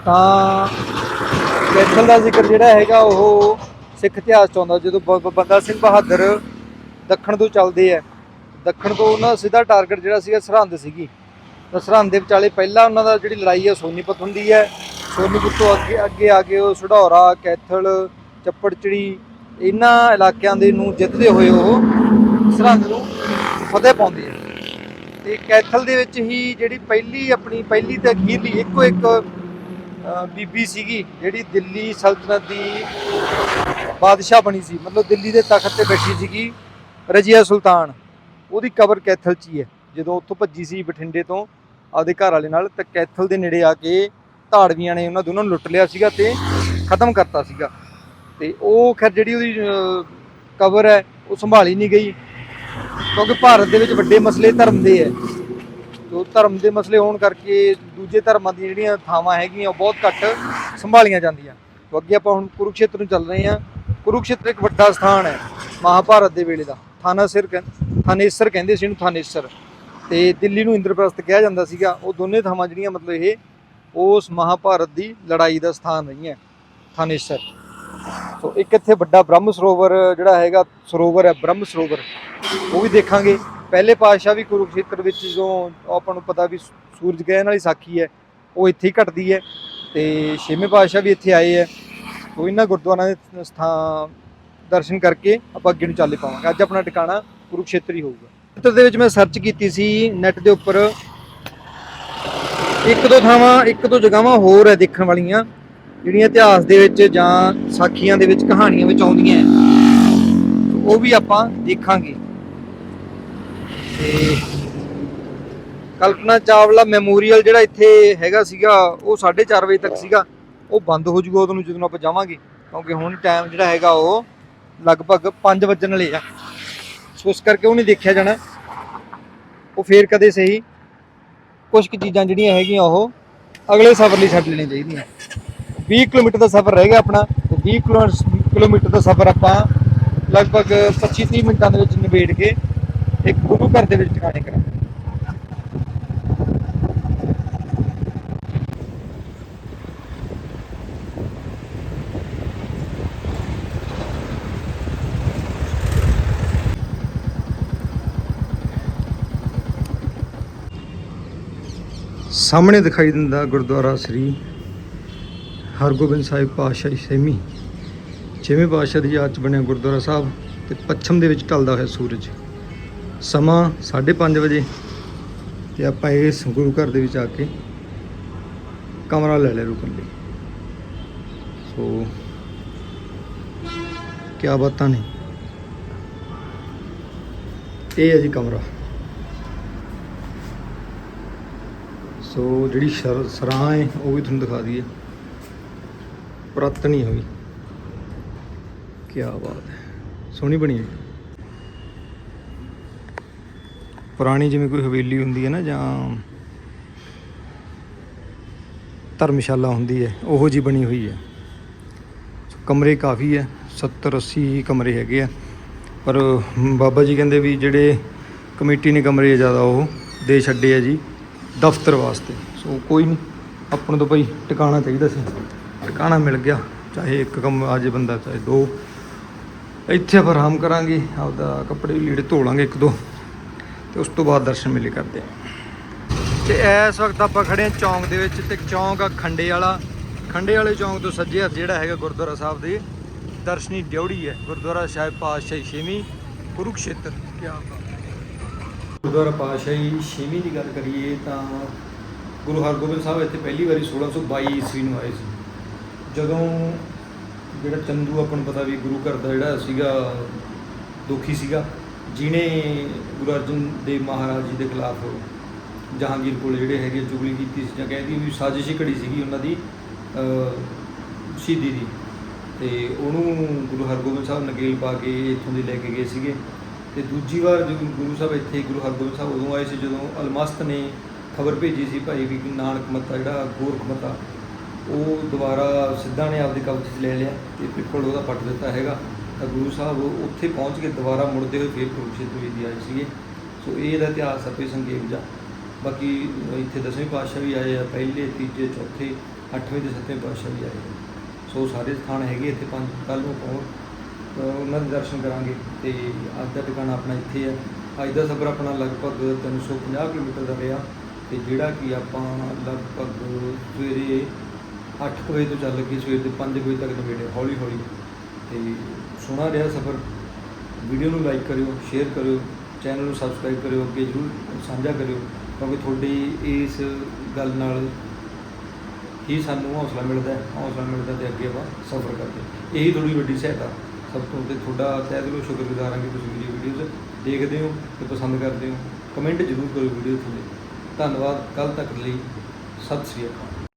ਤਾਂ ਕੈਥਲ ਦਾ ਜ਼ਿਕਰ ਜਿਹੜਾ ਹੈਗਾ ਉਹ ਸਿੱਖ ਇਤਿਹਾਸ ਚ ਆਉਂਦਾ। ਜਦੋਂ ਬ- ਬੰਦਾ ਸਿੰਘ ਬਹਾਦਰ ਦੱਖਣ ਤੋਂ ਚੱਲਦੇ ਆ ਦੱਖਣ ਤੋਂ ਉਹਨਾਂ ਦਾ ਸਿੱਧਾ ਟਾਰਗੇਟ ਜਿਹੜਾ ਸੀਗਾ ਸਰਹੰਦ ਸੀਗੀ। ਤਾਂ ਸਰਹੰਦ ਦੇ ਵਿਚਾਲੇ ਪਹਿਲਾਂ ਉਹਨਾਂ ਦਾ ਜਿਹੜੀ ਲੜਾਈ ਹੈ ਸੋਨੀਪਤ ਹੁੰਦੀ ਹੈ। ਸੋਨੀਪਤ ਤੋਂ ਅੱਗੇ ਅੱਗੇ ਆ ਕੇ ਉਹ ਸੁਢੌਰਾ, ਕੈਥਲ, ਚੱਪੜਚੜੀ ਇਹਨਾਂ ਇਲਾਕਿਆਂ ਦੇ ਨੂੰ ਜਿੱਤਦੇ ਹੋਏ ਉਹ ਸਰਹੰਦ ਨੂੰ ਫਤਿਹ ਪਾਉਂਦੇ ਆ ਤੇ ਕੈਥਲ ਦੇ ਵਿੱਚ ਹੀ ਜਿਹੜੀ ਪਹਿਲੀ ਆਪਣੀ ਪਹਿਲੀ ਤੇ ਅਖੀਰਲੀ ਇੱਕੋ ਇੱਕ ਬੀਬੀ ਸੀਗੀ ਜਿਹੜੀ ਦਿੱਲੀ ਸਲਤਨਤ ਦੀ ਬਾਦਸ਼ਾਹ ਬਣੀ ਸੀ। ਮਤਲਬ ਦਿੱਲੀ ਦੇ ਤਖਤ ਤੇ ਬੈਠੀ ਸੀਗੀ ਰਜੀਆ ਸੁਲਤਾਨ। ਉਹਦੀ ਕਬਰ ਕੈਥਲ 'ਚ ਹੀ ਹੈ। ਜਦੋਂ ਉੱਥੋਂ ਭੱਜੀ ਸੀ ਬਠਿੰਡੇ ਤੋਂ ਆਪਦੇ ਘਰ ਵਾਲੇ ਨਾਲ ਤਾਂ ਕੈਥਲ ਦੇ ਨੇੜੇ ਆ ਕੇ ਧਾੜਵੀਆਂ ਨੇ ਉਹਨਾਂ ਦੋਨਾਂ ਨੂੰ ਲੁੱਟ ਲਿਆ ਸੀਗਾ ਤੇ ਖਤਮ ਕਰਤਾ ਸੀਗਾ। ਤੇ ਉਹ ਖੈਰ ਜਿਹੜੀ ਉਹਦੀ ਅਹ, ਕਬਰ ਹੈ ਉਹ ਸੰਭਾਲੀ ਨਹੀਂ ਗਈ। ਕਿਉਂਕਿ ਭਾਰਤ ਦੇ ਵਿੱਚ ਵੱਡੇ ਮਸਲੇ ਧਰਮ ਦੇ ਹੈ। ਜੋ ਧਰਮ ਦੇ ਮਸਲੇ ਹੋਣ ਕਰਕੇ ਦੂਜੇ ਧਰਮਾਂ ਦੀਆਂ ਜਿਹੜੀਆਂ ਥਾਵਾਂ ਹੈਗੀਆਂ, ਉਹ ਬਹੁਤ ਘੱਟ ਸੰਭਾਲੀਆਂ ਜਾਂਦੀਆਂ। ਤੋਂ ਅੱਗੇ ਆਪਾਂ ਹੁਣ ਕੁਰੂਕਸ਼ੇਤਰ ਨੂੰ ਚੱਲ ਰਹੇ ਹਾਂ। ਕੁਰੂਕਸ਼ੇਤਰ ਇੱਕ ਵੱਡਾ ਸਥਾਨ ਹੈ, ਮਹਾਭਾਰਤ ਦੇ ਵੇਲੇ ਦਾ। ਥਾਨਾਸਿਰ ਕਹਿੰ- ਥਾਨੇਸਰ ਕਹਿੰਦੇ ਸੀ ਇਹਨੂੰ, ਥਾਨੇਸਰ। ਤੇ ਦਿੱਲੀ ਨੂੰ ਇੰਦਰਪ੍ਰਸਥ ਕਿਹਾ ਜਾਂਦਾ ਸੀਗਾ। ਉਹ ਦੋਨੇ ਥਾਵਾਂ ਜਿਹੜੀਆਂ ਮਤਲਬ ਇਹ, ਉਸ ਮਹਾਭਾਰਤ ਦੀ ਲੜਾਈ ਦਾ ਸਥਾਨ ਰਹੀਆਂ, ਥਾਨੇਸਰ। ਸੋ ਇੱਕ ਇੱਥੇ ਵੱਡਾ ਬ੍ਰਹਮ ਸਰੋਵਰ ਜਿਹੜਾ ਹੈਗਾ, ਸਰੋਵਰ ਹੈ, ਬ੍ਰਹਮ ਸਰੋਵਰ। ਉਹ ਵੀ ਦੇਖਾਂਗੇ। ਪਹਿਲੇ ਪਾਤਸ਼ਾਹ ਵੀ ਕੁਰੂਕਸ਼ੇਤਰ ਵਿੱਚ ਜਦੋਂ ਆਪਾਂ ਨੂੰ ਪਤਾ ਵੀ ਸੂਰਜ ਗ੍ਰਹਿਣ ਵਾਲੀ ਸਾਖੀ ਹੈ, ਉਹ ਇੱਥੇ ਹੀ ਘਟਦੀ ਹੈ ਤੇ ਛੇਵੇਂ ਪਾਤਸ਼ਾਹ ਵੀ ਇੱਥੇ ਆਏ ਹੈ। ਸੋ ਇਹਨਾਂ ਗੁਰਦੁਆਰਾਂ ਦੇ ਸਥਾਨ ਦਰਸ਼ਨ ਕਰਕੇ ਆਪਾਂ ਅੱਗੇ ਨੂੰ ਚੱਲ ਪਾਵਾਂਗੇ। ਅੱਜ ਆਪਣਾ ਟਿਕਾਣਾ ਕੁਰੂਕਸ਼ੇਤਰ ਹੀ ਹੋਊਗਾ। ਖੇਤਰ ਦੇ ਵਿੱਚ ਮੈਂ ਸਰਚ ਕੀਤੀ ਸੀ ਨੈਟ ਦੇ ਉੱਪਰ। ਇੱਕ ਦੋ ਥਾਵਾਂ, ਇੱਕ ਦੋ ਜਗ੍ਹਾਵਾਂ ਹੋਰ ਹੈ ਦੇਖਣ ਵਾਲੀਆਂ। ਜਿਹੜੀਆਂ ਇਤਿਹਾਸ ਦੇ ਵਿੱਚ ਜਾਂ ਸਾਖੀਆਂ ਦੇ ਵਿੱਚ ਕਹਾਣੀਆਂ ਵਿੱਚ ਆਉਂਦੀਆਂ ਹੈ ਉਹ ਵੀ ਆਪਾਂ ਦੇਖਾਂਗੇ। ਤੇ ਕਲਪਨਾ ਚਾਵਲਾ ਮੈਮੋਰੀਅਲ ਜਿਹੜਾ ਇੱਥੇ ਹੈਗਾ ਸੀਗਾ, ਉਹ 4:30 ਵਜੇ ਤੱਕ ਸੀਗਾ। ਉਹ ਬੰਦ ਹੋ ਜੂਗਾ ਉਦੋਂ ਜਦੋਂ ਆਪਾਂ ਜਾਵਾਂਗੇ, ਕਿਉਂਕਿ ਹੁਣ ਟਾਈਮ ਜਿਹੜਾ ਹੈਗਾ ਉਹ ਲਗਭਗ 5 ਵੱਜਣ ਵਾਲੇ ਆ। ਸੋ ਇਸ ਕਰਕੇ ਉਹ ਨਹੀਂ ਦੇਖਿਆ ਜਾਣਾ। ਉਹ ਫੇਰ ਕਦੇ ਸਹੀ। ਕੁਝ ਕੁ ਚੀਜ਼ਾਂ ਜਿਹੜੀਆਂ ਹੈਗੀਆਂ ਉਹ ਅਗਲੇ ਸਫ਼ਰ ਲਈ ਛੱਡ ਲੈਣੀਆਂ ਚਾਹੀਦੀਆਂ। 20 ਕਿਲੋਮੀਟਰ ਦਾ ਸਫ਼ਰ ਰਹਿ ਗਿਆ ਆਪਣਾ ਤੇ 20 ਕਿਲੋ- ਕਿਲੋਮੀਟਰ ਦਾ ਸਫ਼ਰ ਆਪਾਂ ਲਗਭਗ 25-30 ਮਿੰਟਾਂ ਦੇ ਵਿੱਚ ਨਿਬੇੜ ਕੇ ਇੱਕ ਗੁਰੂ ਘਰ ਦੇ ਵਿੱਚ ਟਿਕਾਣੇ ਕਰਾਂਗੇ। ਸਾਹਮਣੇ ਦਿਖਾਈ ਦਿੰਦਾ ਗੁਰਦੁਆਰਾ ਸ੍ਰੀ ਹਰਗੋਬਿੰਦ ਸਾਹਿਬ ਪਾਤਸ਼ਾਹੀ ਸੇਮੀ, ਛੇਵੇਂ ਪਾਤਸ਼ਾਹ ਦੀ ਯਾਦ 'ਚ ਬਣਿਆ ਗੁਰਦੁਆਰਾ ਸਾਹਿਬ ਤੇ ਪੱਛਮ ਦੇ ਵਿੱਚ ਢਲਦਾ ਹੋਇਆ ਸੂਰਜ। ਸਮਾਂ 5:30 ਵਜੇ ਤੇ ਆਪਾਂ ਇਸ ਗੁਰੂ ਘਰ ਦੇ ਵਿੱਚ ਆ ਕੇ ਕਮਰਾ ਲੈ ਲਿਆ ਰੁਕਣ ਲਈ ਸੋ ਕੀ ਬਾਤਾਂ ਨੇ? ਇਹ ਹੈ ਜੀ ਕਮਰਾ। ਸੋ ਜਿਹੜੀ ਸ਼ਰ- ਸਰਾਂ ਹੈ, ਉਹ ਵੀ ਤੁਹਾਨੂੰ ਦਿਖਾ ਦਈਏ। ਪ੍ਰਤ ਨਹੀਂ ਹੋਈ। ਕੀ ਬਾਤ ਹੈ। ਸੋਹਣੀ ਬਣੀ ਹੈ ਪੁਰਾਣੀ ਜਿਵੇਂ ਕੋਈ ਹਵੇਲੀ ਹੁੰਦੀ ਹੈ ਨਾ ਜਾਂ ਧਰਮਸ਼ਾਲਾ ਹੁੰਦੀ ਹੈ, ਉਹੋ ਜੀ ਬਣੀ ਹੋਈ ਹੈ। ਕਮਰੇ ਕਾਫੀ ਹੈ 70 80 ਕਮਰੇ ਹੈਗੇ ਆ। ਪਰ ਬਾਬਾ ਜੀ ਕਹਿੰਦੇ ਵੀ ਜਿਹੜੇ ਕਮੇਟੀ ਨੇ ਕਮਰੇ ਜ਼ਿਆਦਾ ਉਹ ਦੇ ਛੱਡੇ ਆ ਜੀ, ਦਫ਼ਤਰ ਵਾਸਤੇ। ਸੋ ਕੋਈ ਨਹੀਂ, ਆਪਾਂ ਨੂੰ ਤਾਂ ਭਾਈ ਟਿਕਾਣਾ ਚਾਹੀਦਾ ਸੀ। ਟਿਕਾਣਾ ਮਿਲ ਗਿਆ, ਚਾਹੇ ਇੱਕ ਕੰਮ ਆ ਜੇ ਬੰਦਾ, ਚਾਹੇ ਦੋ। ਇੱਥੇ ਆਪਾਂ ਆਰਾਮ ਕਰਾਂਗੇ, ਆਪਦਾ ਕੱਪੜੇ ਲੀੜੇ ਧੋ ਲਾਂਗੇ ਇੱਕ ਦੋ, ਤੇ ਉਸ ਤੋਂ ਬਾਅਦ ਦਰਸ਼ਨ ਮੇਲੇ ਕਰਦੇ ਹਾਂ। ਤੇ ਇਸ ਵਕਤ ਆਪਾਂ ਖੜੇ ਹਾਂ ਚੌਂਕ ਦੇ ਵਿੱਚ, ਤੇ ਚੌਂਕ ਆ ਖੰਡੇ ਵਾਲਾ। ਖੰਡੇ ਵਾਲੇ ਚੌਂਕ ਤੋਂ ਸੱਜੇ ਹੱਥ ਜਿਹੜਾ ਹੈਗਾ ਗੁਰਦੁਆਰਾ ਸਾਹਿਬ ਦੇ ਦਰਸ਼ਨੀ ਡਿਉੜੀ ਹੈ, ਗੁਰਦੁਆਰਾ ਸਾਹਿਬ ਪਾਤਸ਼ਾਹੀ ਛੇਵੀਂ ਕੁਰੂਕਸ਼ੇਤਰ। ਕੀ ਗੁਰਦੁਆਰਾ ਪਾਤਸ਼ਾਹੀ ਛੇਵੀਂ ਦੀ ਗੱਲ ਕਰੀਏ ਤਾਂ ਗੁਰੂ ਹਰਗੋਬਿੰਦ ਸਾਹਿਬ ਇੱਥੇ ਪਹਿਲੀ ਵਾਰੀ 1622 ਈਸਵੀ ਨੂੰ ਆਏ ਸੀ। ਜਦੋਂ ਜਿਹੜਾ ਚੰਦੂ ਆਪਾਂ ਨੂੰ ਪਤਾ ਵੀ ਗੁਰੂ ਘਰ ਦਾ ਜਿਹੜਾ ਸੀਗਾ, ਦੁਖੀ ਸੀਗਾ ਜਿਨੇ ਗੁਰੂ ਅਰਜਨ ਦੇਵ ਮਹਾਰਾਜ ਜੀ ਦੇ ਖਿਲਾਫ ਜਹਾਂਗੀਰ ਕੋਲ ਜਿਹੜੇ ਹੈਗੇ ਚੁਗਲੀ ਕੀਤੀ ਸੀ ਜਾਂ ਕਹਿੰਦੀ ਵੀ ਸਾਜ਼ਿਸ਼ ਹੀ ਘੜੀ ਸੀਗੀ ਉਹਨਾਂ ਦੀ ਸ਼ਹੀਦੀ ਦੀ। ਤੇ ਉਹਨੂੰ ਗੁਰੂ ਹਰਗੋਬਿੰਦ ਸਾਹਿਬ ਨਕੇਲ ਪਾ ਕੇ ਇੱਥੋਂ ਦੀ ਲੈ ਕੇ ਗਏ ਸੀਗੇ। ਤੇ ਦੂਜੀ ਵਾਰ ਜਦੋਂ ਗੁਰੂ ਸਾਹਿਬ ਇੱਥੇ ਗੁਰੂ ਹਰਗੋਬਿੰਦ ਸਾਹਿਬ ਉਦੋਂ ਆਏ ਸੀ, ਜਦੋਂ ਅਲਮਸਤ ਨੇ ਖਬਰ ਭੇਜੀ ਸੀ ਭਾਈ ਵੀ ਨਾਨਕ ਮੱਤਾ ਜਿਹੜਾ ਗੋਰਖ ਮੱਤਾ ਉਹ ਦੁਬਾਰਾ ਸਿੱਧਾ ਨੇ ਆਪਦੇ ਕਬਜ਼ੇ 'ਚ ਲੈ ਲਿਆ ਤੇ ਪਿੱਪਲ ਉਹਦਾ ਪੱਟ ਦਿੱਤਾ ਹੈਗਾ। ਤਾਂ ਗੁਰੂ ਸਾਹਿਬ ਉੱਥੇ ਪਹੁੰਚ ਕੇ ਦੁਬਾਰਾ ਮੁੜਦੇ ਹੋਏ ਫੇਰ ਕੁਰੂਕਸ਼ੇਤਰ ਵਿੱਚ ਦੀ ਆਏ ਸੀਗੇ। ਸੋ ਇਹ ਇਹਦਾ ਇਤਿਹਾਸ ਆਪੇ ਸੰਖੇਪ ਜਾ ਬਾਕੀ ਇੱਥੇ ਦਸਵੇਂ ਪਾਤਸ਼ਾਹ ਵੀ ਆਏ ਆ, ਪਹਿਲੇ, ਤੀਜੇ, ਚੌਥੇ, ਅੱਠਵੇਂ ਤੇ ਸੱਤਵੇਂ ਪਾਤਸ਼ਾਹ ਵੀ ਆਏ ਆ। ਸੋ ਸਾਰੇ ਸਥਾਨ ਹੈਗੇ ਇੱਥੇ, ਪੰਜ ਕੱਲ ਨੂੰ ਪਹੁੰਚ ਉਹਨਾਂ ਦੇ ਦਰਸ਼ਨ ਕਰਾਂਗੇ ਤੇ ਅੱਜ ਦਾ ਟਿਕਾਣਾ ਆਪਣਾ ਇੱਥੇ ਹੈ ਅੱਜ ਦਾ ਸਫ਼ਰ ਆਪਣਾ ਲਗਭਗ 350 ਕਿਲੋਮੀਟਰ ਦਾ ਰਿਹਾ ਤੇ ਜਿਹੜਾ ਕਿ ਆਪਾਂ ਲਗਭਗ ਸਵੇਰੇ 8 ਵਜੇ ਤੋਂ ਚੱਲ ਕੇ ਸਵੇਰ ਦੇ 5 ਵਜੇ ਤੱਕ ਨਵੇੜੇ, ਹੌਲੀ ਹੌਲੀ। ਤੇ ਸੋਹਣਾ ਰਿਹਾ ਸਫ਼ਰ। ਵੀਡੀਓ ਨੂੰ ਲਾਈਕ ਕਰਿਓ ਸ਼ੇਅਰ ਕਰਿਓ ਚੈਨਲ ਨੂੰ ਸਬਸਕ੍ਰਾਈਬ ਕਰਿਓ, ਅੱਗੇ ਜਰੂਰ ਸਾਂਝਾ ਕਰਿਓ, ਕਿਉਂਕਿ ਤੁਹਾਡੀ ਇਸ ਗੱਲ ਨਾਲ ਹੀ ਸਾਨੂੰ ਹੌਸਲਾ ਮਿਲਦਾ ਹੈ। ਹੌਸਲਾ ਮਿਲਦਾ ਤੇ ਅੱਗੇ ਆਪਾਂ ਸਫ਼ਰ ਕਰਦੇ ਇਹੀ ਥੋੜੀ ਵੱਡੀ ਸਹਾਇਤਾ। ਸਭ ਤੋਂ ਤੇ ਤੁਹਾਡਾ ਤਹਿ ਦਿਲੋਂ ਸ਼ੁਕਰਗੁਜ਼ਾਰ ਹਾਂ ਕਿ ਤੁਸੀਂ ਮੇਰੀ ਵੀਡੀਓਜ਼ ਦੇਖਦੇ ਹੋ ਤੇ ਪਸੰਦ ਕਰਦੇ ਹੋ। ਕਮੈਂਟ ਜ਼ਰੂਰ ਕਰੋ ਵੀਡੀਓ ਥੱਲੇ। ਧੰਨਵਾਦ। ਕੱਲ ਤੱਕ ਲਈ ਸਤਿ ਸ੍ਰੀ ਅਕਾਲ।